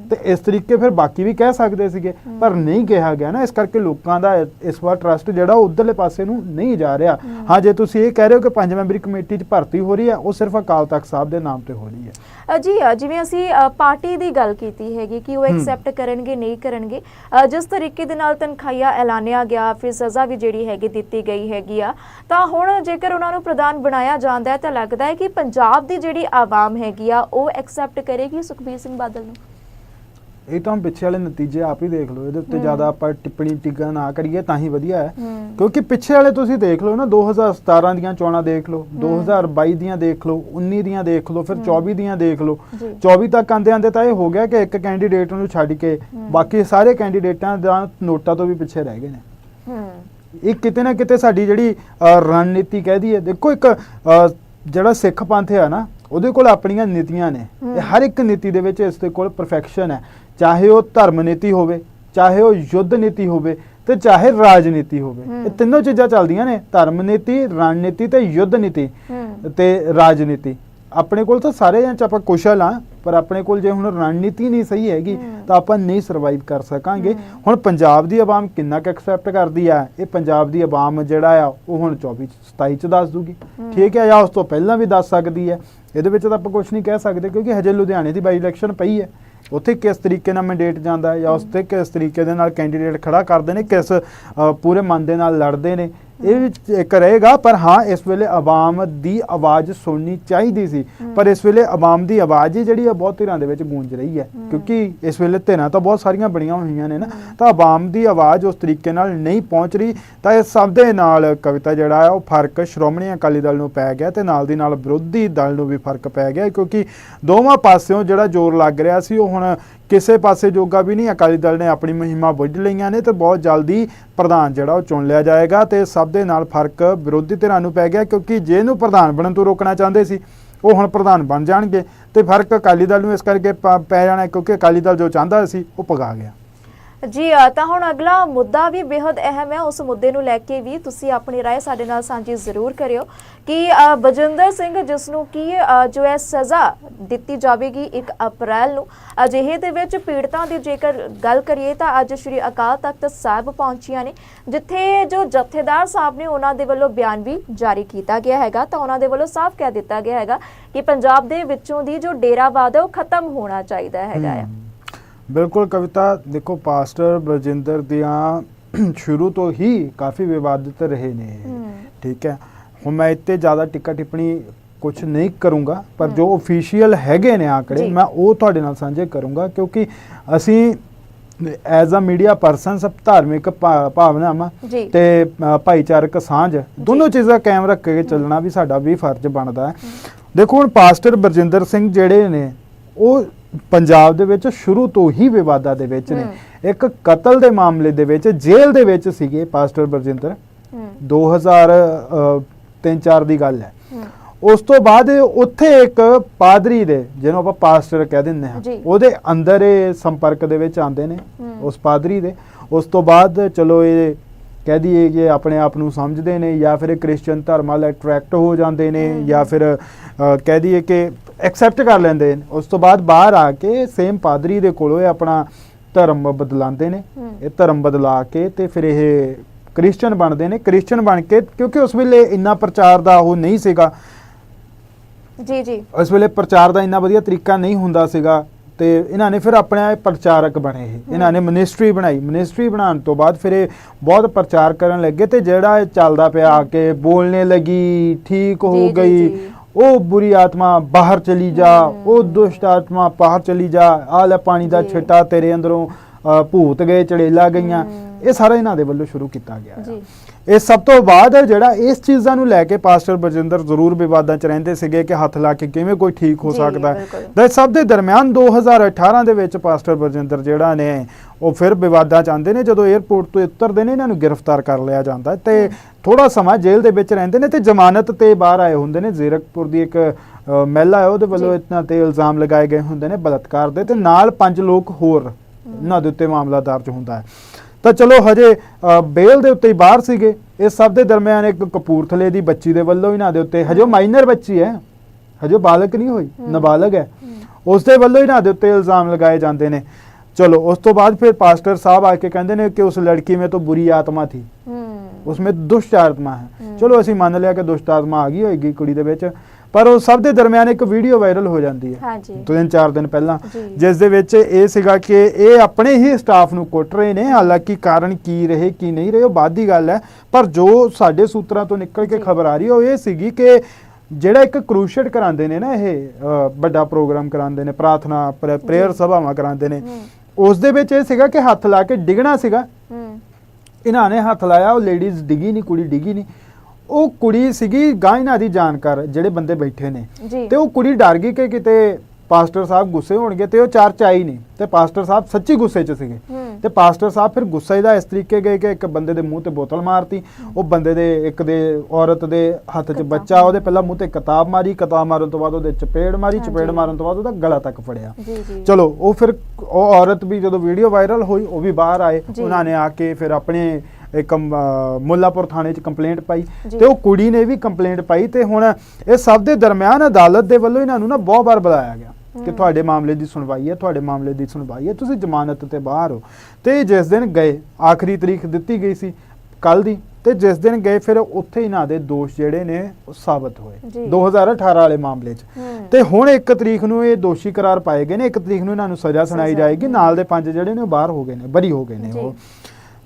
ਤੇ ਇਸ ਤਰੀਕੇ ਫਿਰ ਬਾਕੀ ਵੀ ਕਹਿ ਸਕਦੇ ਸੀਗੇ ਪਰ ਨਹੀਂ ਕਿਹਾ ਗਿਆ ਨਾ ਇਸ ਕਰਕੇ ਲੋਕਾਂ ਦਾ ਇਸ ਵਾਰ ਟਰਸਟ ਜਿਹੜਾ ਉਹ ਉਧਰਲੇ ਪਾਸੇ ਨੂੰ ਨਹੀਂ ਜਾ ਰਿਹਾ ਹਾਂ ਜੇ ਤੁਸੀਂ ਇਹ ਕਹਿ ਰਹੇ ਹੋ ਕਿ ਪੰਜ ਮੈਂਬਰੀ ਕਮੇਟੀ 'ਚ ਭਰਤੀ ਹੋ ਰਹੀ ਹੈ ਉਹ ਸਿਰਫ ਅਕਾਲ ਤਖਤ ਸਾਹਿਬ ਦੇ ਨਾਮ ਤੇ ਹੋ ਰਹੀ ਹੈ ਜੀ ਜਿਵੇਂ ਅਸੀਂ ਪਾਰਟੀ ਦੀ ਗੱਲ ਕੀਤੀ ਹੈਗੀ ਕਿ ਉਹ। ਐਕਸੈਪਟ ਕਰਨਗੇ ਨਹੀਂ ਕਰਨਗੇ ਜਿਸ ਤਰੀਕੇ ਦੇ ਨਾਲ ਤਨਖਾਹੀਆ ਐਲਾਨਿਆ ਗਿਆ ਫਿਰ ਸਜ਼ਾ ਵੀ ਜਿਹੜੀ ਹੈਗੀ ਦਿੱਤੀ ਗਈ ਹੈਗੀ ਆ ਤਾਂ ਹੁਣ ਜੇਕਰ ਉਹਨਾਂ ਨੂੰ ਪ੍ਰਧਾਨ ਬਣਾਇਆ ਜਾਂਦਾ ਹੈ ਤਾਂ ਲੱਗਦਾ ਹੈ ਕਿ ਪੰਜਾਬ ਦੀ ਜਿਹੜੀ ਆਵਾਮ ਹੈਗੀ ਆ ਉਹ ਐਕਸੈਪਟ ਕਰੇਗੀ ਸੁਖਬੀਰ ਸਿੰਘ ਬਾਦਲ ਨੂੰ ਇਹ ਤਾਂ ਪਿੱਛੇ ਵਾਲੇ ਨਤੀਜੇ ਆਪ ਹੀ ਦੇਖ ਲਓ ਇਹਦੇ ਉੱਤੇ। ਜ਼ਿਆਦਾ ਆਪਾਂ ਟਿੱਪਣੀ ਟਿੱਗਾ ਨਾ ਕਰੀਏ ਤਾਂ ਹੀ ਵਧੀਆ ਹੈ। ਕਿਉਂਕਿ ਪਿੱਛੇ ਵਾਲੇ ਤੁਸੀਂ ਦੇਖ ਲਓ ਨਾ 2017 ਦੀਆਂ ਚੋਣਾਂ ਦੇਖ ਲਓ 2022 ਦੀਆਂ ਦੇਖ ਲਓ 19 ਦੀਆਂ ਦੇਖ ਲਓ ਫਿਰ 24 ਦੀਆਂ ਦੇਖ ਲਓ। ਜੀ। 24 ਤੱਕ ਆਂਦੇ ਆਂਦੇ ਤਾਂ ਇਹ ਹੋ ਗਿਆ ਕਿ ਇੱਕ ਕੈਂਡੀਡੇਟ ਨੂੰ ਛੱਡ ਕੇ। ਬਾਕੀ ਸਾਰੇ ਕੈਂਡੀਡੇਟਾਂ ਦਾ ਨੋਟਾਂ ਤੋਂ ਵੀ ਪਿੱਛੇ ਰਹਿ ਗਏ ਨੇ। ਇਹ ਕਿਤੇ ਨਾ ਕਿਤੇ ਸਾਡੀ ਜਿਹੜੀ ਰਣਨੀਤੀ ਕਹਿ ਦਈਏ ਦੇਖੋ ਇੱਕ ਜਿਹੜਾ ਸਿੱਖ ਪੰਥ ਹੈ ਨਾ ਉਹਦੇ ਕੋਲ ਆਪਣੀਆਂ ਨੀਤੀਆਂ ਨੇ। ਹਰ ਇੱਕ ਨੀਤੀ ਦੇ ਵਿੱਚ ਇਸ ਦੇ ਕੋਲ ਪਰਫੈਕਸ਼ਨ ਹੈ। ਚਾਹੇ ਉਹ ਧਰਮ ਨੀਤੀ ਹੋਵੇ ਚਾਹੇ ਉਹ ਯੁੱਧ ਨੀਤੀ ਹੋਵੇ ਤੇ ਚਾਹੇ ਰਾਜਨੀਤੀ ਹੋਵੇ। ਇਹ ਤਿੰਨੋਂ ਚੀਜ਼ਾਂ ਚੱਲਦੀਆਂ ਨੇ ਧਰਮ ਨੀਤੀ ਰਣਨੀਤੀ ਤੇ ਯੁੱਧ ਨੀਤੀ ਤੇ ਰਾਜਨੀਤੀ ਆਪਣੇ ਕੋਲ ਤਾਂ ਸਾਰੇ ਜਾਂ ਚ ਆਪਾਂ ਕੁਸ਼ਲ ਆ ਪਰ ਆਪਣੇ ਕੋਲ ਜੇ ਹੁਣ ਰਣਨੀਤੀ ਨਹੀਂ ਸਹੀ ਹੈਗੀ। ਤਾਂ ਆਪਾਂ ਨਹੀਂ ਸਰਵਾਈਵ ਕਰ ਸਕਾਂਗੇ। ਹੁਣ ਪੰਜਾਬ ਦੀ ਆਵਾਮ ਕਿੰਨਾ ਕੁ ਐਕਸੈਪਟ ਕਰਦੀ ਆ ਇਹ ਪੰਜਾਬ ਦੀ ਆਵਾਮ ਜਿਹੜਾ ਆ ਉਹ ਹੁਣ 24 ਚ 27 ਚ ਦੱਸ ਦੂਗੀ। ਠੀਕ ਹੈ ਜਾਂ ਉਸ ਤੋਂ ਪਹਿਲਾਂ ਵੀ ਦੱਸ ਸਕਦੀ ਹੈ ਇਹਦੇ ਵਿੱਚ ਤਾਂ ਆਪਾਂ ਕੁਝ ਨਹੀਂ ਕਹਿ ਸਕਦੇ ਕਿਉਂਕਿ ਹਜੇ ਲੁਧਿਆਣੇ ਦੀ ਬਾਈ ਇਲੈਕਸ਼ਨ ਪਈ ਹੈ ਉੱਥੇ ਕਿਸ ਤਰੀਕੇ ਨਾਲ ਮੈਂਡੇਟ ਜਾਂਦਾ ਹੈ ਜਾਂ ਉਸ ਤੇ ਕਿਸ ਤਰੀਕੇ ਦੇ ਨਾਲ ਕੈਂਡੀਡੇਟ ਖੜਾ ਕਰਦੇ ਨੇ, ਕਿਸ ਪੂਰੇ ਮਨ ਦੇ ਨਾਲ ਲੜਦੇ ਨੇ? ਇਹ ਇੱਕ ਰਹੇਗਾ ਪਰ ਹਾਂ ਇਸ ਵੇਲੇ ਆਵਾਮ ਦੀ ਆਵਾਜ਼ ਸੁਣਨੀ ਚਾਹੀਦੀ ਸੀ। ਪਰ ਇਸ ਵੇਲੇ ਆਵਾਮ ਦੀ ਆਵਾਜ਼ ਹੀ ਜਿਹੜੀ ਆ ਬਹੁਤ ਧਿਰਾਂ ਦੇ ਵਿੱਚ ਗੂੰਜ ਰਹੀ ਹੈ। ਕਿਉਂਕਿ ਇਸ ਵੇਲੇ ਧਿਰਾਂ ਤਾਂ ਬਹੁਤ ਸਾਰੀਆਂ ਬਣੀਆਂ ਹੋਈਆਂ ਨੇ ਨਾ। ਤਾਂ ਆਵਾਮ ਦੀ ਆਵਾਜ਼ ਉਸ ਤਰੀਕੇ ਨਾਲ ਨਹੀਂ ਪਹੁੰਚ ਰਹੀ। ਤਾਂ ਇਸ ਸਭ ਦੇ ਨਾਲ ਕਵਿਤਾ ਜਿਹੜਾ ਹੈ ਉਹ ਫ਼ਰਕ ਸ਼੍ਰੋਮਣੀ ਅਕਾਲੀ ਦਲ ਨੂੰ ਪੈ ਗਿਆ ਤੇ ਨਾਲ ਦੀ ਨਾਲ ਵਿਰੋਧੀ ਦਲ ਨੂੰ ਵੀ ਫ਼ਰਕ ਪੈ ਗਿਆ। ਕਿਉਂਕਿ ਦੋਵਾਂ ਪਾਸਿਓਂ ਜਿਹੜਾ ਜ਼ੋਰ ਲੱਗ ਰਿਹਾ ਸੀ ਉਹ ਹੁਣ ਕਿਸੇ ਪਾਸੇ ਜੋਗਾ ਵੀ ਨਹੀਂ, ਅਕਾਲੀ ਦਲ ਨੇ ਆਪਣੀ ਮੁਹਿੰਮਾਂ ਬੁੱਝ ਲਈਆਂ ਨੇ ਤੇ ਬਹੁਤ ਜਲਦੀ ਪ੍ਰਧਾਨ ਜਿਹੜਾ ਉਹ ਚੁਣ ਲਿਆ ਜਾਏਗਾ ਤੇ ਸਭ ਦੇ ਨਾਲ ਫ਼ਰਕ ਵਿਰੋਧੀ ਧਿਰਾਂ ਨੂੰ ਪੈ ਗਿਆ ਕਿਉਂਕਿ ਜੇ ਇਹਨੂੰ ਪ੍ਰਧਾਨ ਬਣਨ ਤੋਂ ਰੋਕਣਾ ਚਾਹੁੰਦੇ ਸੀ, ਉਹ ਹੁਣ ਪ੍ਰਧਾਨ ਬਣ ਜਾਣਗੇ ਤੇ ਫ਼ਰਕ ਅਕਾਲੀ ਦਲ ਨੂੰ ਇਸ ਕਰਕੇ ਪ- ਪੈ ਜਾਣਾ ਕਿਉਂਕਿ ਅਕਾਲੀ ਦਲ ਜੋ ਚਾਹੁੰਦਾ ਸੀ, ਉਹ ਪਗਾ ਗਿਆ। ਜੀ ਤਾਂ ਹੁਣ ਅਗਲਾ ਮੁੱਦਾ ਵੀ ਬੇहद ਅਹਿਮ ਹੈ। ਉਸ ਮੁੱਦੇ ਨੂੰ ਲੈ ਕੇ ਵੀ ਤੁਸੀਂ ਆਪਣੀ رائے ਸਾਡੇ ਨਾਲ ਸਾਂਝੀ ਜ਼ਰੂਰ ਕਰਿਓ ਕਿ ਬਜਿੰਦਰ ਸਿੰਘ ਜਿਸ ਨੂੰ ਕੀ ਜੋ ਹੈ ਸਜ਼ਾ ਦਿੱਤੀ ਜਾਵੇਗੀ 1 ਅਪ੍ਰੈਲ ਨੂੰ। ਅਜਿਹੇ ਦੇ ਵਿੱਚ ਪੀੜਤਾਂ ਦੀ ਜੇਕਰ ਗੱਲ ਕਰੀਏ ਤਾਂ ਅੱਜ ਸ਼੍ਰੀ ਅਕਾਲ ਤਖਤ ਸਾਹਿਬ ਪਹੁੰਚੀਆਂ ਨੇ, ਜਿੱਥੇ ਜੋ ਜਥੇਦਾਰ ਸਾਹਿਬ ਨੇ ਉਹਨਾਂ ਦੇ ਵੱਲੋਂ ਬਿਆਨ ਵੀ ਜਾਰੀ ਕੀਤਾ ਗਿਆ ਹੈਗਾ। ਤਾਂ ਉਹਨਾਂ ਦੇ ਵੱਲੋਂ ਸਾਫ਼ ਕਹਿ ਦਿੱਤਾ ਗਿਆ ਹੈਗਾ ਕਿ ਪੰਜਾਬ ਦੇ ਵਿੱਚੋਂ ਦੀ ਜੋ ਡੇਰਾਵਾਦ ਹੈ ਉਹ ਖਤਮ ਹੋਣਾ ਚਾਹੀਦਾ ਹੈਗਾ ਹੈ। ਬਿਲਕੁਲ ਕਵਿਤਾ ਦੇਖੋ ਪਾਸਟਰ ਬਰਜਿੰਦਰ ਦੀਆਂ ਸ਼ੁਰੂ ਤੋਂ ਹੀ ਕਾਫੀ ਵਿਵਾਦਿਤ ਰਹੇ ਨੇ। ਠੀਕ ਹੈ। ਹੁਣ ਮੈਂ ਇੱਥੇ ਜ਼ਿਆਦਾ ਟਿੱਕਾ ਟਿੱਪਣੀ ਕੁਝ ਨਹੀਂ ਕਰੂੰਗਾ ਪਰ ਜੋ ਅਫੀਸ਼ੀਅਲ ਹੈਗੇ ਨੇ ਆંકੜੇ। ਮੈਂ ਉਹ ਤੁਹਾਡੇ ਨਾਲ ਸਾਂਝੇ ਕਰੂੰਗਾ ਕਿਉਂਕਿ ਅਸੀਂ ਐਜ਼ ਅ ਮੀਡੀਆ ਪਰਸਨ ਸਭ ਧਾਰਮਿਕ ਭਾਵਨਾਵਾਂ ਤੇ ਭਾਈਚਾਰਕ ਸਾਂਝ ਦੋਨੋਂ ਚੀਜ਼ਾਂ ਕਾਇਮ ਰੱਖ ਕੇ ਚੱਲਣਾ ਵੀ ਸਾਡਾ ਵੀ ਫਰਜ਼ ਬਣਦਾ ਹੈ। ਦੇਖੋ ਹੁਣ ਪਾਸਟਰ ਬਰਜਿੰਦਰ ਸਿੰਘ ਜਿਹੜੇ ਨੇ ਉਹ ਪੰਜਾਬ ਦੇ ਵਿੱਚ ਸ਼ੁਰੂ ਤੋਂ ਹੀ ਵਿਵਾਦਾਂ ਦੇ ਵਿੱਚ ਨੇ। ਇੱਕ ਕਤਲ ਦੇ ਮਾਮਲੇ ਦੇ ਵਿੱਚ ਜੇਲ੍ਹ ਦੇ ਵਿੱਚ ਸੀਗੇ ਪਾਸਟਰ ਬਰਜਿੰਦਰ ਹੂੰ। 2003-4 ਦੀ ਗੱਲ ਹੈ। ਉਸ ਤੋਂ ਬਾਅਦ ਉੱਥੇ ਇੱਕ ਪਾਦਰੀ ਦੇ ਜਿਹਨੂੰ ਆਪਾਂ ਪਾਸਟਰ ਕਹਿ ਦਿੰਦੇ ਹਾਂ। ਉਹਦੇ ਅੰਦਰ ਇਹ ਸੰਪਰਕ ਦੇ ਵਿੱਚ ਆਉਂਦੇ ਨੇ। ਉਸ ਪਾਦਰੀ ਦੇ। ਉਸ ਤੋਂ ਬਾਅਦ ਚਲੋ ਇਹ ਕਹਿ ਦਈਏ ਕਿ ਆਪਣੇ ਆਪ ਨੂੰ ਸਮਝਦੇ ਨੇ ਜਾਂ ਫਿਰ ਕ੍ਰਿਸਚੀਅਨ ਧਰਮ ਵੱਲ ਅਟਰੈਕਟ ਹੋ ਜਾਂਦੇ ਨੇ। ਜਾਂ ਫਿਰ ਕਹਿ ਦਈਏ ਕਿ ਐਕਸੈਪਟ ਕਰ ਲੈਂਦੇ ਨੇ। ਉਸ ਤੋਂ ਬਾਅਦ ਬਾਹਰ ਆ ਕੇ ਸੇਮ ਪਾਦਰੀ ਦੇ ਕੋਲੋਂ ਇਹ ਆਪਣਾ ਧਰਮ ਬਦਲਾਉਂਦੇ ਨੇ। ਇਹ ਧਰਮ ਬਦਲਾ ਕੇ ਤੇ ਫਿਰ ਇਹ ਕ੍ਰਿਸਚੀਅਨ ਬਣਦੇ ਨੇ। ਕ੍ਰਿਸਚੀਅਨ ਬਣ ਕੇ ਕਿਉਂਕਿ ਉਸ ਵੇਲੇ ਇੰਨਾ ਪ੍ਰਚਾਰ ਦਾ ਉਹ ਨਹੀਂ ਸੀਗਾ। ਜੀ ਜੀ। ਉਸ ਵੇਲੇ ਪ੍ਰਚਾਰ ਦਾ ਇੰਨਾ ਵਧੀਆ ਤਰੀਕਾ ਨਹੀਂ ਹੁੰਦਾ ਸੀਗਾ। ਤੇ ਇਹਨਾਂ ਨੇ ਫਿਰ ਆਪਣੇ ਆਪ ਪ੍ਰਚਾਰਕ ਬਣੇ ਇਹ ਇਹਨਾਂ ਨੇ ਮਿਨਿਸਟਰੀ ਬਣਾਈ ਮਿਨਿਸਟਰੀ ਬਣਾਉਣ ਤੋਂ ਬਾਅਦ ਫਿਰ ਇਹ ਬਹੁਤ ਪ੍ਰਚਾਰ ਕਰਨ ਲੱਗੇ ਤੇ ਜਿਹੜਾ ਇਹ ਚੱਲਦਾ ਪਿਆ ਆ ਕੇ ਬੋਲਣੇ ਲੱਗੀ ਠੀਕ ਹੋ ਗਈ। ਉਹ ਬੁਰੀ ਆਤਮਾ ਬਾਹਰ ਚਲੀ ਜਾ। ਉਹ ਦੁਸ਼ਟ ਆਤਮਾ ਬਾਹਰ ਚਲੀ ਜਾ ਆ ਲੈ ਪਾਣੀ ਦਾ। ਛਿੱਟਾ ਤੇਰੇ ਅੰਦਰੋਂ ਭੂਤ ਗਏ ਚੜੇਲਾ ਗਈਆਂ। ਇਹ ਸਾਰਾ ਇਹਨਾਂ ਦੇ ਵੱਲੋਂ ਸ਼ੁਰੂ ਕੀਤਾ ਗਿਆ ਜੀ ਇਹ ਸਭ ਤੋਂ ਬਾਅਦ ਜਿਹੜਾ ਇਸ ਚੀਜ਼ਾਂ ਨੂੰ ਲੈ ਕੇ ਪਾਸਟਰ ਬਰਜਿੰਦਰ ਜ਼ਰੂਰ ਵਿਵਾਦਾਂ 'ਚ ਰਹਿੰਦੇ ਸੀਗੇ ਕਿ ਹੱਥ ਲਾ ਕੇ ਕਿਵੇਂ ਕੋਈ ਠੀਕ ਹੋ ਸਕਦਾ। ਹੈ ਸਭ ਦੇ ਦਰਮਿਆਨ 2018 ਦੇ ਵਿੱਚ ਪਾਸਟਰ ਬਰਜਿੰਦਰ ਜਿਹੜਾ ਨੇ ਉਹ ਫਿਰ ਵਿਵਾਦਾਂ 'ਚ ਆਉਂਦੇ ਨੇ ਜਦੋਂ 에ਅਰਪੋਰਟ ਤੋਂ ਉਤਰਦੇ ਨੇ ਇਹਨਾਂ ਨੂੰ ਗ੍ਰਿਫਤਾਰ ਕਰ ਲਿਆ ਜਾਂਦਾ ਤੇ ਥੋੜਾ ਸਮਾਂ ਜੇਲ੍ਹ ਦੇ ਵਿੱਚ ਰਹਿੰਦੇ ਨੇ ਤੇ ਜ਼ਮਾਨਤ ਤੇ ਬਾਹਰ ਆਏ ਹੁੰਦੇ ਨੇ। ਜ਼ੀਰਕਪੁਰ ਦੀ ਇੱਕ ਮਹਿਲਾ ਹੈ ਉਹਦੇ ਵੱਲੋਂ। ਇਤਨਾ ਤੇ ਇਲਜ਼ਾਮ ਲਗਾਏ ਗਏ ਹੁੰਦੇ ਨੇ ਬਲਾਤਕਾਰ ਦੇ ਤੇ ਨਾਲ ਪੰਜ ਲੋਕ ਹੋਰ ਇਹਨਾਂ ਦੇ ਉੱਤੇ ਮਾਮਲਾ ਦਰਜ ਹੁੰਦਾ ਹੈ। ਤਾਂ ਚਲੋ ਹਜੇ ਬੇਲ ਦੇ ਉੱਤੇ ਹੀ ਬਾਹਰ ਸੀਗੇ। ਇਸ ਸਭ ਦੇ ਦਰਮਿਆਨ ਇੱਕ ਕਪੂਰਥਲੇ ਦੀ ਬੱਚੀ ਦੇ ਵੱਲੋਂ ਇਹਨਾਂ ਦੇ ਉੱਤੇ ਹਜੇ ਮਾਈਨਰ ਬੱਚੀ ਹੈ ਹਜੇ ਬਾਲਕ ਨਹੀਂ ਹੋਈ ਨਾਬਾਲਗ ਹੈ। ਉਸ ਦੇ ਵੱਲੋਂ ਇਹਨਾਂ ਦੇ ਉੱਤੇ ਇਲਜ਼ਾਮ ਲਗਾਏ ਜਾਂਦੇ ਨੇ। ਚਲੋ ਉਸ ਤੋਂ ਬਾਅਦ ਫਿਰ ਪਾਸਟਰ ਸਾਹਿਬ ਆ ਕੇ ਕਹਿੰਦੇ ਨੇ ਕਿ ਉਸ ਲੜਕੀ ਮੇ ਤਾਂ ਬੁਰੀ ਆਤਮਾ ਥੀ। ਉਸਮੇ ਦੁਸ਼ਟ ਆਤਮਾ ਹੈ। ਚਲੋ ਅਸੀਂ ਮੰਨ ਲਿਆ ਕਿ ਦੁਸ਼ਟ ਆਤਮਾ ਆ ਗਈ ਹੋਏਗੀ ਕੁੜੀ ਦੇ ਵਿੱਚ। ਪਰ ਉਹ ਸਭ ਦੇ ਦਰਮਿਆਨ ਇੱਕ ਵੀਡੀਓ ਵਾਇਰਲ ਹੋ ਜਾਂਦੀ ਹੈ। ਹਾਂਜੀ। ਦੋ ਦਿਨ ਚਾਰ ਦਿਨ ਪਹਿਲਾਂ। ਜਿਸ ਦੇ ਵਿੱਚ ਇਹ ਸੀਗਾ ਕਿ ਇਹ ਆਪਣੇ ਹੀ ਸਟਾਫ ਨੂੰ ਕੁੱਟ ਰਹੇ ਨੇ ਹਾਲਾਂਕਿ ਕਾਰਨ ਕੀ ਰਹੇ ਕੀ ਨਹੀਂ ਰਹੇ ਉਹ ਬਾਅਦ ਦੀ ਗੱਲ ਹੈ। ਪਰ ਜੋ ਸਾਡੇ ਸੂਤਰਾਂ ਤੋਂ ਨਿਕਲ ਕੇ। ਖਬਰ ਆ ਰਹੀ ਹੈ ਉਹ ਇਹ ਸੀਗੀ ਕਿ ਜਿਹੜਾ ਇੱਕ ਕਰੂਸ਼ਟ ਕਰਾਉਂਦੇ ਨੇ ਨਾ ਇਹ ਵੱਡਾ ਪ੍ਰੋਗਰਾਮ ਕਰਾਉਂਦੇ ਨੇ ਪ੍ਰਾਰਥਨਾ ਪ੍ਰੇਅਰ। ਸਭਾਵਾਂ ਕਰਾਉਂਦੇ ਨੇ। ਉਸ ਦੇ ਵਿੱਚ ਇਹ ਸੀਗਾ ਕਿ ਹੱਥ ਲਾ ਕੇ ਡਿੱਗਣਾ ਸੀਗਾ। ਹੂੰ। ਇਹਨਾਂ ਨੇ ਹੱਥ ਲਾਇਆ ਉਹ ਲੇਡੀਜ਼ ਡਿੱਗੀ ਨਹੀਂ ਕੁੜੀ ਡਿੱਗੀ ਨਹੀਂ ਉਹ ਕੁੜੀ ਸੀਗੀ ਗਾਂ ਇਹਨਾਂ ਦੀ ਜਾਣਕਾਰ ਜਿਹੜੇ ਬੰਦੇ ਬੈਠੇ ਨੇ। ਜੀ। ਤੇ ਉਹ ਕੁੜੀ ਡਰ ਗਈ ਕਿ ਕਿਤੇ ਪਾਸਟਰ ਸਾਹਿਬ ਗੁੱਸੇ ਹੋਣਗੇ ਤੇ ਉਹ ਚਰਚ ਆਈ ਨਹੀਂ ਤੇ ਪਾਸਟਰ ਸਾਹਿਬ ਸੱਚੀ ਗੁੱਸੇ 'ਚ ਸੀਗੇ। ਤੇ ਪਾਸਟਰ ਸਾਹਿਬ ਫਿਰ ਗੁੱਸੇ ਦਾ ਇਸ ਤਰੀਕੇ ਗਏ ਕਿ ਇੱਕ ਬੰਦੇ ਦੇ ਮੂੰਹ ਤੇ ਬੋਤਲ ਮਾਰਤੀ ਉਹ ਬੰਦੇ ਦੇ ਇੱਕ ਦੇ ਔਰਤ ਦੇ ਹੱਥ 'ਚ। ਬੱਚਾ ਉਹਦੇ ਪਹਿਲਾਂ ਮੂੰਹ ਤੇ ਕਿਤਾਬ ਮਾਰੀ ਕਿਤਾਬ ਮਾਰਨ ਤੋਂ ਬਾਅਦ ਉਹਦੇ ਚਪੇੜ ਮਾਰੀ। ਚਪੇੜ ਮਾਰਨ ਤੋਂ ਬਾਅਦ ਉਹਦਾ ਗਲਾ ਤੱਕ ਫੜਿਆ। ਚਲੋ ਉਹ ਫਿਰ ਉਹ ਔਰਤ ਵੀ ਜਦੋਂ ਵੀਡੀਓ ਵਾਇਰਲ ਹੋਈ ਉਹ ਵੀ ਬਾਹਰ ਆਏ। ਉਹਨਾਂ ਨੇ ਆ ਕੇ ਫਿਰ ਆਪਣੇ ਇੱਕ ਮੁੱਲਾਪੁਰ ਥਾਣੇ 'ਚ ਕੰਪਲੇਂਟ ਪਾਈ। ਤੇ ਉਹ ਕੁੜੀ ਨੇ ਵੀ ਕੰਪਲੇਂਟ ਪਾਈ ਤੇ ਹੁਣ ਇਹ ਸਭ ਦੇ ਦਰਮਿਆਨ ਅਦਾਲਤ ਦੇ ਵੱਲੋਂ ਇਹਨਾਂ ਨੂੰ ਨਾ ਬਹੁਤ ਵਾਰ ਬੁਲਾਇਆ ਗਿਆ ਕਿ। ਤੁਹਾਡੇ ਮਾਮਲੇ ਦੀ ਸੁਣਵਾਈ ਹੈ ਤੁਹਾਡੇ ਮਾਮਲੇ ਦੀ ਸੁਣਵਾਈ ਹੈ ਤੁਸੀਂ ਜ਼ਮਾਨਤ ਤੇ ਬਾਹਰ ਹੋ ਤੇ ਜਿਸ ਦਿਨ ਗਏ ਆਖਰੀ ਤਰੀਕ ਦਿੱਤੀ ਗਈ ਸੀ ਕੱਲ ਦੀ ਤੇ ਜਿਸ ਦਿਨ ਗਏ ਫਿਰ ਉੱਥੇ ਇਹਨਾਂ ਦੇ ਦੋਸ਼ ਜਿਹੜੇ ਨੇ ਉਹ ਸਾਬਤ ਹੋਏ ਜੀ। 2018 ਵਾਲੇ ਮਾਮਲੇ 'ਚ ਤੇ ਹੁਣ ਇੱਕ ਤਰੀਕ ਨੂੰ ਇਹ ਦੋਸ਼ੀ ਕਰਾਰ ਪਾਏ ਗਏ ਨੇ ਇੱਕ ਤਰੀਕ ਨੂੰ ਇਹਨਾਂ ਨੂੰ ਸਜ਼ਾ ਸੁਣਾਈ ਜਾਏਗੀ। ਨਾਲ ਦੇ ਪੰਜ ਜਿਹੜੇ ਨੇ ਉਹ ਬਾਹਰ ਹੋ ਗਏ ਨੇ ਬਰੀ ਹੋ ਗਏ ਨੇ। ਉਹ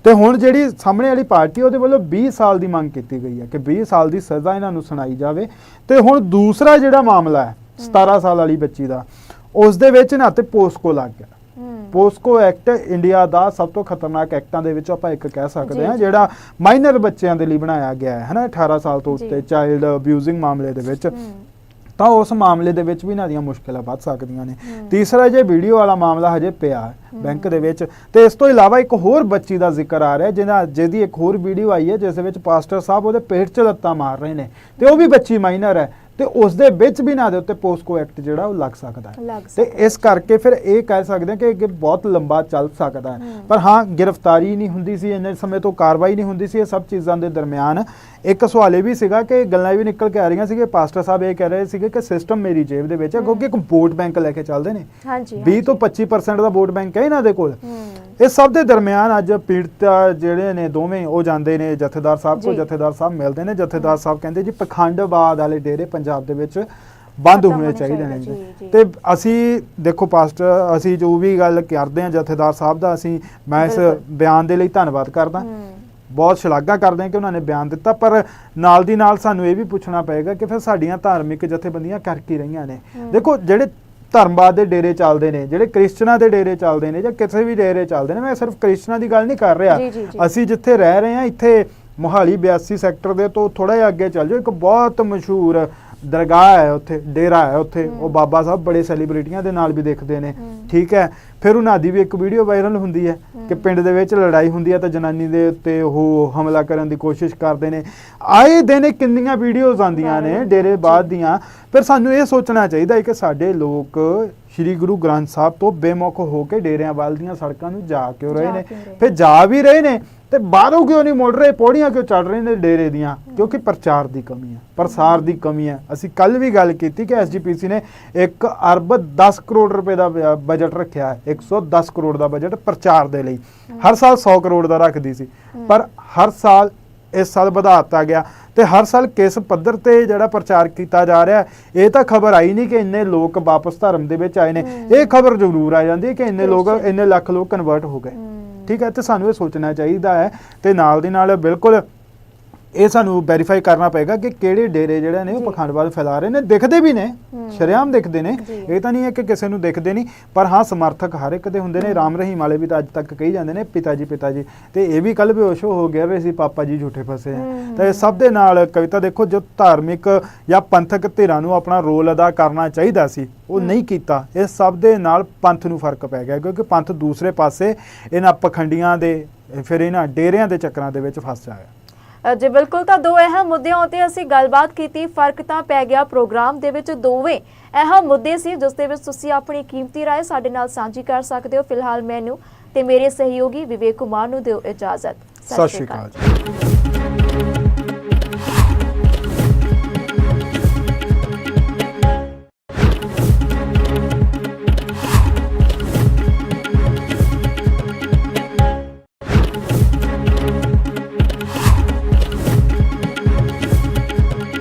ਤੇ ਹੁਣ ਜਿਹੜੀ ਸਾਹਮਣੇ ਵਾਲੀ ਪਾਰਟੀ ਉਹਦੇ ਵੱਲੋਂ 20 ਸਾਲ ਦੀ ਮੰਗ ਕੀਤੀ ਗਈ ਹੈ ਕਿ 20 ਸਾਲ ਦੀ ਸਜ਼ਾ ਇਹਨਾਂ ਨੂੰ ਸੁਣਾਈ ਜਾਵੇ। ਤੇ ਹੁਣ ਦੂਸਰਾ ਜਿਹੜਾ ਮਾਮਲਾ ਹੈ 17 ਸਾਲ ਵਾਲੀ ਬੱਚੀ ਦਾ ਉਸ ਦੇ ਵਿੱਚ ਨਾ ਤੇ ਪੋਸਕੋ ਲੱਗ ਗਿਆ। ਪੋਸਕੋ ਐਕਟ ਇੰਡੀਆ ਦਾ ਸਭ ਤੋਂ ਖਤਰਨਾਕ ਐਕਟਾਂ ਦੇ ਵਿੱਚੋਂ ਆਪਾਂ ਇੱਕ ਕਹਿ ਸਕਦੇ ਹਾਂ। ਜਿਹੜਾ ਮਾਈਨਰ ਬੱਚਿਆਂ ਦੇ ਲਈ ਬਣਾਇਆ ਗਿਆ ਹੈ ਹਨਾ 18 ਸਾਲ ਤੋਂ। ਉੱਤੇ ਚਾਈਲਡ ਅਬਿਊਜ਼ਿੰਗ ਮਾਮਲੇ ਦੇ ਵਿੱਚ। ਤਾਂ ਉਸ ਮਾਮਲੇ ਦੇ ਵਿੱਚ ਵੀ ਇਹਨਾਂ ਦੀਆਂ ਮੁਸ਼ਕਲਾਂ ਵੱਧ ਸਕਦੀਆਂ ਨੇ। ਤੀਸਰਾ ਜੇ ਵੀਡੀਓ ਵਾਲਾ ਮਾਮਲਾ ਹਜੇ ਪਿਆ। ਬੈਂਕ ਦੇ ਵਿੱਚ ਤੇ ਇਸ ਤੋਂ ਇਲਾਵਾ ਇੱਕ ਹੋਰ ਬੱਚੀ ਦਾ ਜ਼ਿਕਰ ਆ ਰਿਹਾ ਜਿਹਦਾ ਜਿਹਦੀ ਇੱਕ ਹੋਰ ਵੀਡੀਓ ਆਈ ਹੈ ਜਿਸ ਦੇ ਵਿੱਚ ਪਾਸਟਰ ਸਾਹਿਬ ਉਹਦੇ ਪੇਟ 'ਚ ਲੱਤਾਂ ਮਾਰ ਰਹੇ ਨੇ ਤੇ ਉਹ ਵੀ ਬੱਚੀ ਮਾਈਨਰ ਹੈ ਤੇ ਉਸ ਦੇ ਵਿੱਚ ਵੀ ਨਾ ਦੇ ਉੱਤੇ ਪੋਸਕੋ ਐਕਟ ਜਿਹੜਾ ਉਹ ਲੱਗ ਸਕਦਾ ਹੈ ਤੇ। ਇਸ ਕਰਕੇ ਫਿਰ ਇਹ ਕਹਿ ਸਕਦੇ ਹਾਂ ਕਿ ਇਹ ਬਹੁਤ ਲੰਬਾ ਚੱਲ ਸਕਦਾ ਹੈ। ਪਰ ਹਾਂ ਗ੍ਰਿਫਤਾਰੀ ਨਹੀਂ ਹੁੰਦੀ ਸੀ ਇੰਨੇ ਸਮੇਂ ਤੋਂ ਕਾਰਵਾਈ ਨਹੀਂ ਹੁੰਦੀ ਸੀ ਇਹ ਸਭ ਚੀਜ਼ਾਂ ਦੇ ਦਰਮਿਆਨ ਇੱਕ ਸਵਾਲ ਇਹ ਵੀ ਸੀਗਾ ਕਿ ਗੱਲਾਂ ਵੀ ਨਿਕਲ ਕੇ ਆ ਰਹੀਆਂ ਸੀ ਕਿ ਪਾਸਟਰ ਸਾਹਿਬ ਇਹ ਕਹਿ ਰਹੇ ਸੀਗੇ ਕਿ ਸਿਸਟਮ ਮੇਰੀ ਜੇਬ ਦੇ ਵਿੱਚ ਹੈ ਕਿਉਂਕਿ ਇੱਕ ਵੋਟ ਬੈਂਕ ਲੈ ਕੇ ਚੱਲਦੇ ਨੇ। ਹਾਂਜੀ 20 ਤੋਂ 25% ਦਾ ਵੋਟ ਬੈਂਕ ਹੈ ਇਹਨਾਂ ਦੇ ਕੋਲ। ਇਹ ਸਭ ਦੇ ਦਰਮਿਆਨ ਅੱਜ ਪੀੜਤ ਜਿਹੜੇ ਨੇ ਦੋਵੇਂ ਉਹ ਜਾਂਦੇ ਨੇ ਜਥੇਦਾਰ ਸਾਹਿਬ ਜੀ। ਜਥੇਦਾਰ ਸਾਹਿਬ ਮਿਲਦੇ ਨੇ। ਜਥੇਦਾਰ ਸਾਹਿਬ ਕਹਿੰਦੇ ਜੀ ਪਖੰਡਵਾਦ ਵਾਲੇ ਡੇਰੇ ਪੰਜਾਬ ਦੇ ਵਿੱਚ ਬੰਦ ਹੋਣੇ ਚਾਹੀਦੇ ਨੇ। ਤੇ ਅਸੀਂ ਦੇਖੋ ਪਾਸਟਰ ਅਸੀਂ ਜੋ ਵੀ ਗੱਲ ਕਰਦੇ ਹਾਂ ਜਥੇਦਾਰ ਸਾਹਿਬ ਦਾ ਅਸੀਂ ਮੈਂ ਇਸ। ਬਿਆਨ ਦੇ ਲਈ ਧੰਨਵਾਦ ਕਰਦਾ। ਬਹੁਤ ਸ਼ਲਾਘਾ ਕਰਦੇ ਹਾਂ ਕਿ ਉਹਨਾਂ ਨੇ ਬਿਆਨ ਦਿੱਤਾ ਪਰ ਨਾਲ ਦੀ ਨਾਲ ਸਾਨੂੰ ਇਹ ਵੀ ਪੁੱਛਣਾ ਪਏਗਾ ਕਿ ਫਿਰ ਸਾਡੀਆਂ ਧਾਰਮਿਕ ਜਥੇਬੰਦੀਆਂ ਕਰ ਕੀ ਰਹੀਆਂ ਨੇ। ਦੇਖੋ ਜਿਹੜੇ ਧਰਮਵਾਦ ਦੇ ਡੇਰੇ ਚੱਲਦੇ ਨੇ ਜਿਹੜੇ ਕ੍ਰਿਸਚਨਾਂ ਦੇ ਡੇਰੇ ਚੱਲਦੇ ਨੇ ਜਾਂ ਕਿਸੇ ਵੀ ਡੇਰੇ ਚੱਲਦੇ ਨੇ ਮੈਂ ਸਿਰਫ ਕ੍ਰਿਸਚਨਾਂ ਦੀ ਗੱਲ ਨਹੀਂ ਕਰ ਰਿਹਾ। ਅਸੀਂ ਜਿੱਥੇ ਰਹਿ ਰਹੇ ਹਾਂ ਇੱਥੇ ਮੋਹਾਲੀ 82 ਸੈਕਟਰ ਦੇ ਤੋਂ ਥੋੜਾ ਜਿਹਾ ਅੱਗੇ ਚੱਲ ਜਾਓ ਇੱਕ ਬਹੁਤ ਮਸ਼ਹੂਰ ਦਰਗਾਹ ਹੈ ਉੱਥੇ ਡੇਰਾ ਹੈ ਉੱਥੇ ਉਹ ਬਾਬਾ ਸਾਹਿਬ ਬੜੇ ਸੈਲੀਬ੍ਰਿਟੀਆਂ ਦੇ ਨਾਲ ਵੀ ਦੇਖਦੇ ਨੇ। ਠੀਕ ਹੈ। ਫਿਰ ਉਹਨਾਂ ਦੀ ਵੀ ਇੱਕ ਵੀਡੀਓ ਵਾਇਰਲ ਹੁੰਦੀ ਹੈ ਕਿ ਪਿੰਡ ਦੇ ਵਿੱਚ ਲੜਾਈ ਹੁੰਦੀ ਹੈ ਤਾਂ ਜਨਾਨੀ ਦੇ ਉੱਤੇ ਉਹ ਹਮਲਾ ਕਰਨ ਦੀ ਕੋਸ਼ਿਸ਼ ਕਰਦੇ ਨੇ। ਆਏ ਦਿਨ ਕਿੰਨੀਆਂ ਵੀਡੀਓਜ਼ ਆਉਂਦੀਆਂ ਨੇ ਡੇਰੇ। ਬਾਅਦ ਦੀਆਂ। ਫਿਰ ਸਾਨੂੰ ਇਹ ਸੋਚਣਾ ਚਾਹੀਦਾ ਹੈ ਕਿ ਸਾਡੇ ਲੋਕ ਸ੍ਰੀ ਗੁਰੂ ਗ੍ਰੰਥ ਸਾਹਿਬ ਤੋਂ ਬੇਮੁਖ ਹੋ ਕੇ ਡੇਰਿਆਂ ਵੱਲ ਦੀਆਂ ਸੜਕਾਂ ਨੂੰ ਜਾ ਕਿਉਂ ਰਹੇ ਨੇ? ਫਿਰ ਜਾ ਵੀ ਰਹੇ ਨੇ ਤੇ ਬਾਹਰੋਂ ਕਿਉਂ ਨਹੀਂ ਮੁੜ ਰਹੇ? ਪੌੜੀਆਂ ਕਿਉਂ ਚੜ ਰਹੇ ਨੇ ਡੇਰੇ ਦੀਆਂ? ਕਿਉਂਕਿ ਪ੍ਰਚਾਰ ਦੀ ਕਮੀ ਹੈ ਪ੍ਰਸਾਰ ਦੀ ਕਮੀ ਹੈ। ਅਸੀਂ ਕੱਲ ਵੀ ਗੱਲ ਕੀਤੀ ਕਿ ਐਸਜੀਪੀਸੀ ਨੇ 1 ਅਰਬ 10 ਕਰੋੜ ਰੁਪਏ ਦਾ ਬਜਟ ਰੱਖਿਆ ਹੈ। 110 ਕਰੋੜ ਦਾ ਬਜਟ ਪ੍ਰਚਾਰ ਦੇ ਲਈ। ਹਰ ਸਾਲ 100 ਕਰੋੜ ਦਾ ਰੱਖਦੀ ਸੀ। ਪਰ ਹਰ ਸਾਲ ਇਸ ਸਾਲ ਵਧਾ ਦਿੱਤਾ ਗਿਆ ਤੇ ਹਰ ਸਾਲ ਕਿਸ ਪੱਧਰ ਤੇ ਜਿਹੜਾ ਪ੍ਰਚਾਰ ਕੀਤਾ ਜਾ ਰਿਹਾ ਇਹ ਤਾਂ ਖਬਰ ਆਈ ਨਹੀਂ ਕਿ ਇੰਨੇ ਲੋਕ ਵਾਪਸ ਧਰਮ ਦੇ ਵਿੱਚ ਆਏ ਨੇ ਇਹ ਖਬਰ ਜ਼ਰੂਰ ਆ ਜਾਂਦੀ ਹੈ ਕਿ ਇੰਨੇ ਲੋਕ। ਇੰਨੇ ਲੱਖ ਲੋਕ ਕਨਵਰਟ ਹੋ ਗਏ। ਠੀਕ ਹੈ ਤੇ ਸਾਨੂੰ ਇਹ ਸੋਚਣਾ ਚਾਹੀਦਾ ਹੈ ਤੇ ਨਾਲ ਦੀ ਨਾਲ ਬਿਲਕੁਲ ਇਹ ਸਾਨੂੰ ਵੈਰੀਫਾਈ ਕਰਨਾ ਪਏਗਾ ਕਿ ਕਿਹੜੇ ਡੇਰੇ ਜਿਹੜੇ ਨੇ ਉਹ। ਪਖੰਡਵਾਦ ਫੈਲਾ ਰਹੇ ਨੇ। ਦਿਖਦੇ ਵੀ ਨੇ। ਸ਼ਰੇਆਮ ਦਿਖਦੇ ਨੇ। ਇਹ ਤਾਂ ਨਹੀਂ ਹੈ ਕਿ ਕਿਸੇ ਨੂੰ ਦਿਖਦੇ ਨਹੀਂ ਪਰ ਹਾਂ ਸਮਰਥਕ ਹਰ ਇੱਕ ਦੇ ਹੁੰਦੇ ਨੇ। ਰਾਮ ਰਹੀਮ ਵਾਲੇ ਵੀ ਤਾਂ ਅੱਜ ਤੱਕ ਕਹੀ ਜਾਂਦੇ ਨੇ ਪਿਤਾ ਜੀ ਪਿਤਾ ਜੀ ਤੇ ਇਹ ਵੀ ਕੱਲ ਬੇਹੋਸ਼ ਹੋ ਗਿਆ ਵੀ ਅਸੀਂ ਪਾਪਾ ਜੀ ਝੂਠੇ ਫਸੇ ਆ। ਤਾਂ ਇਹ ਸਭ ਦੇ ਨਾਲ ਕਵਿਤਾ ਦੇਖੋ ਜੋ ਧਾਰਮਿਕ ਜਾਂ ਪੰਥਕ ਧਿਰਾਂ ਨੂੰ ਆਪਣਾ ਰੋਲ ਅਦਾ ਕਰਨਾ ਚਾਹੀਦਾ ਸੀ ਉਹ ਨਹੀਂ ਕੀਤਾ। ਇਸ ਸਭ ਦੇ ਨਾਲ ਪੰਥ ਨੂੰ ਫ਼ਰਕ ਪੈ ਗਿਆ ਕਿਉਂਕਿ ਪੰਥ ਦੂਸਰੇ ਪਾਸੇ ਇਹਨਾਂ ਪਖੰਡੀਆਂ ਦੇ ਫਿਰ ਇਹਨਾਂ ਡੇਰਿਆਂ ਦੇ ਚੱਕਰਾਂ ਦੇ ਵਿੱਚ ਫਸ ਜਾਇਆ। ਅ, ਜੀ ਬਿਲਕੁਲ ਤਾਂ ਦੋ ਅਹਿਮ ਮੁੱਦਿਆਂ ਉੱਤੇ ਅਸੀਂ ਗੱਲਬਾਤ ਕੀਤੀ ਫਰਕ ਤਾਂ ਪੈ ਗਿਆ ਪ੍ਰੋਗਰਾਮ ਦੇ ਵਿੱਚ ਦੋਵੇਂ ਅਹਿਮ ਮੁੱਦੇ ਸੀ ਜਿਸ ਦੇ ਵਿੱਚ ਤੁਸੀਂ ਆਪਣੀ ਕੀਮਤੀ رائے ਸਾਡੇ ਨਾਲ ਸਾਂਝੀ ਕਰ ਸਕਦੇ ਹੋ ਫਿਲਹਾਲ ਮੈਨੂੰ ਤੇ ਮੇਰੇ ਸਹਿਯੋਗੀ ਵਿਵੇਕ ਕੁਮਾਰ ਨੂੰ ਦਿਓ ਇਜਾਜ਼ਤ ਸਤਿ ਸ਼੍ਰੀ ਅਕਾਲ ਜੀ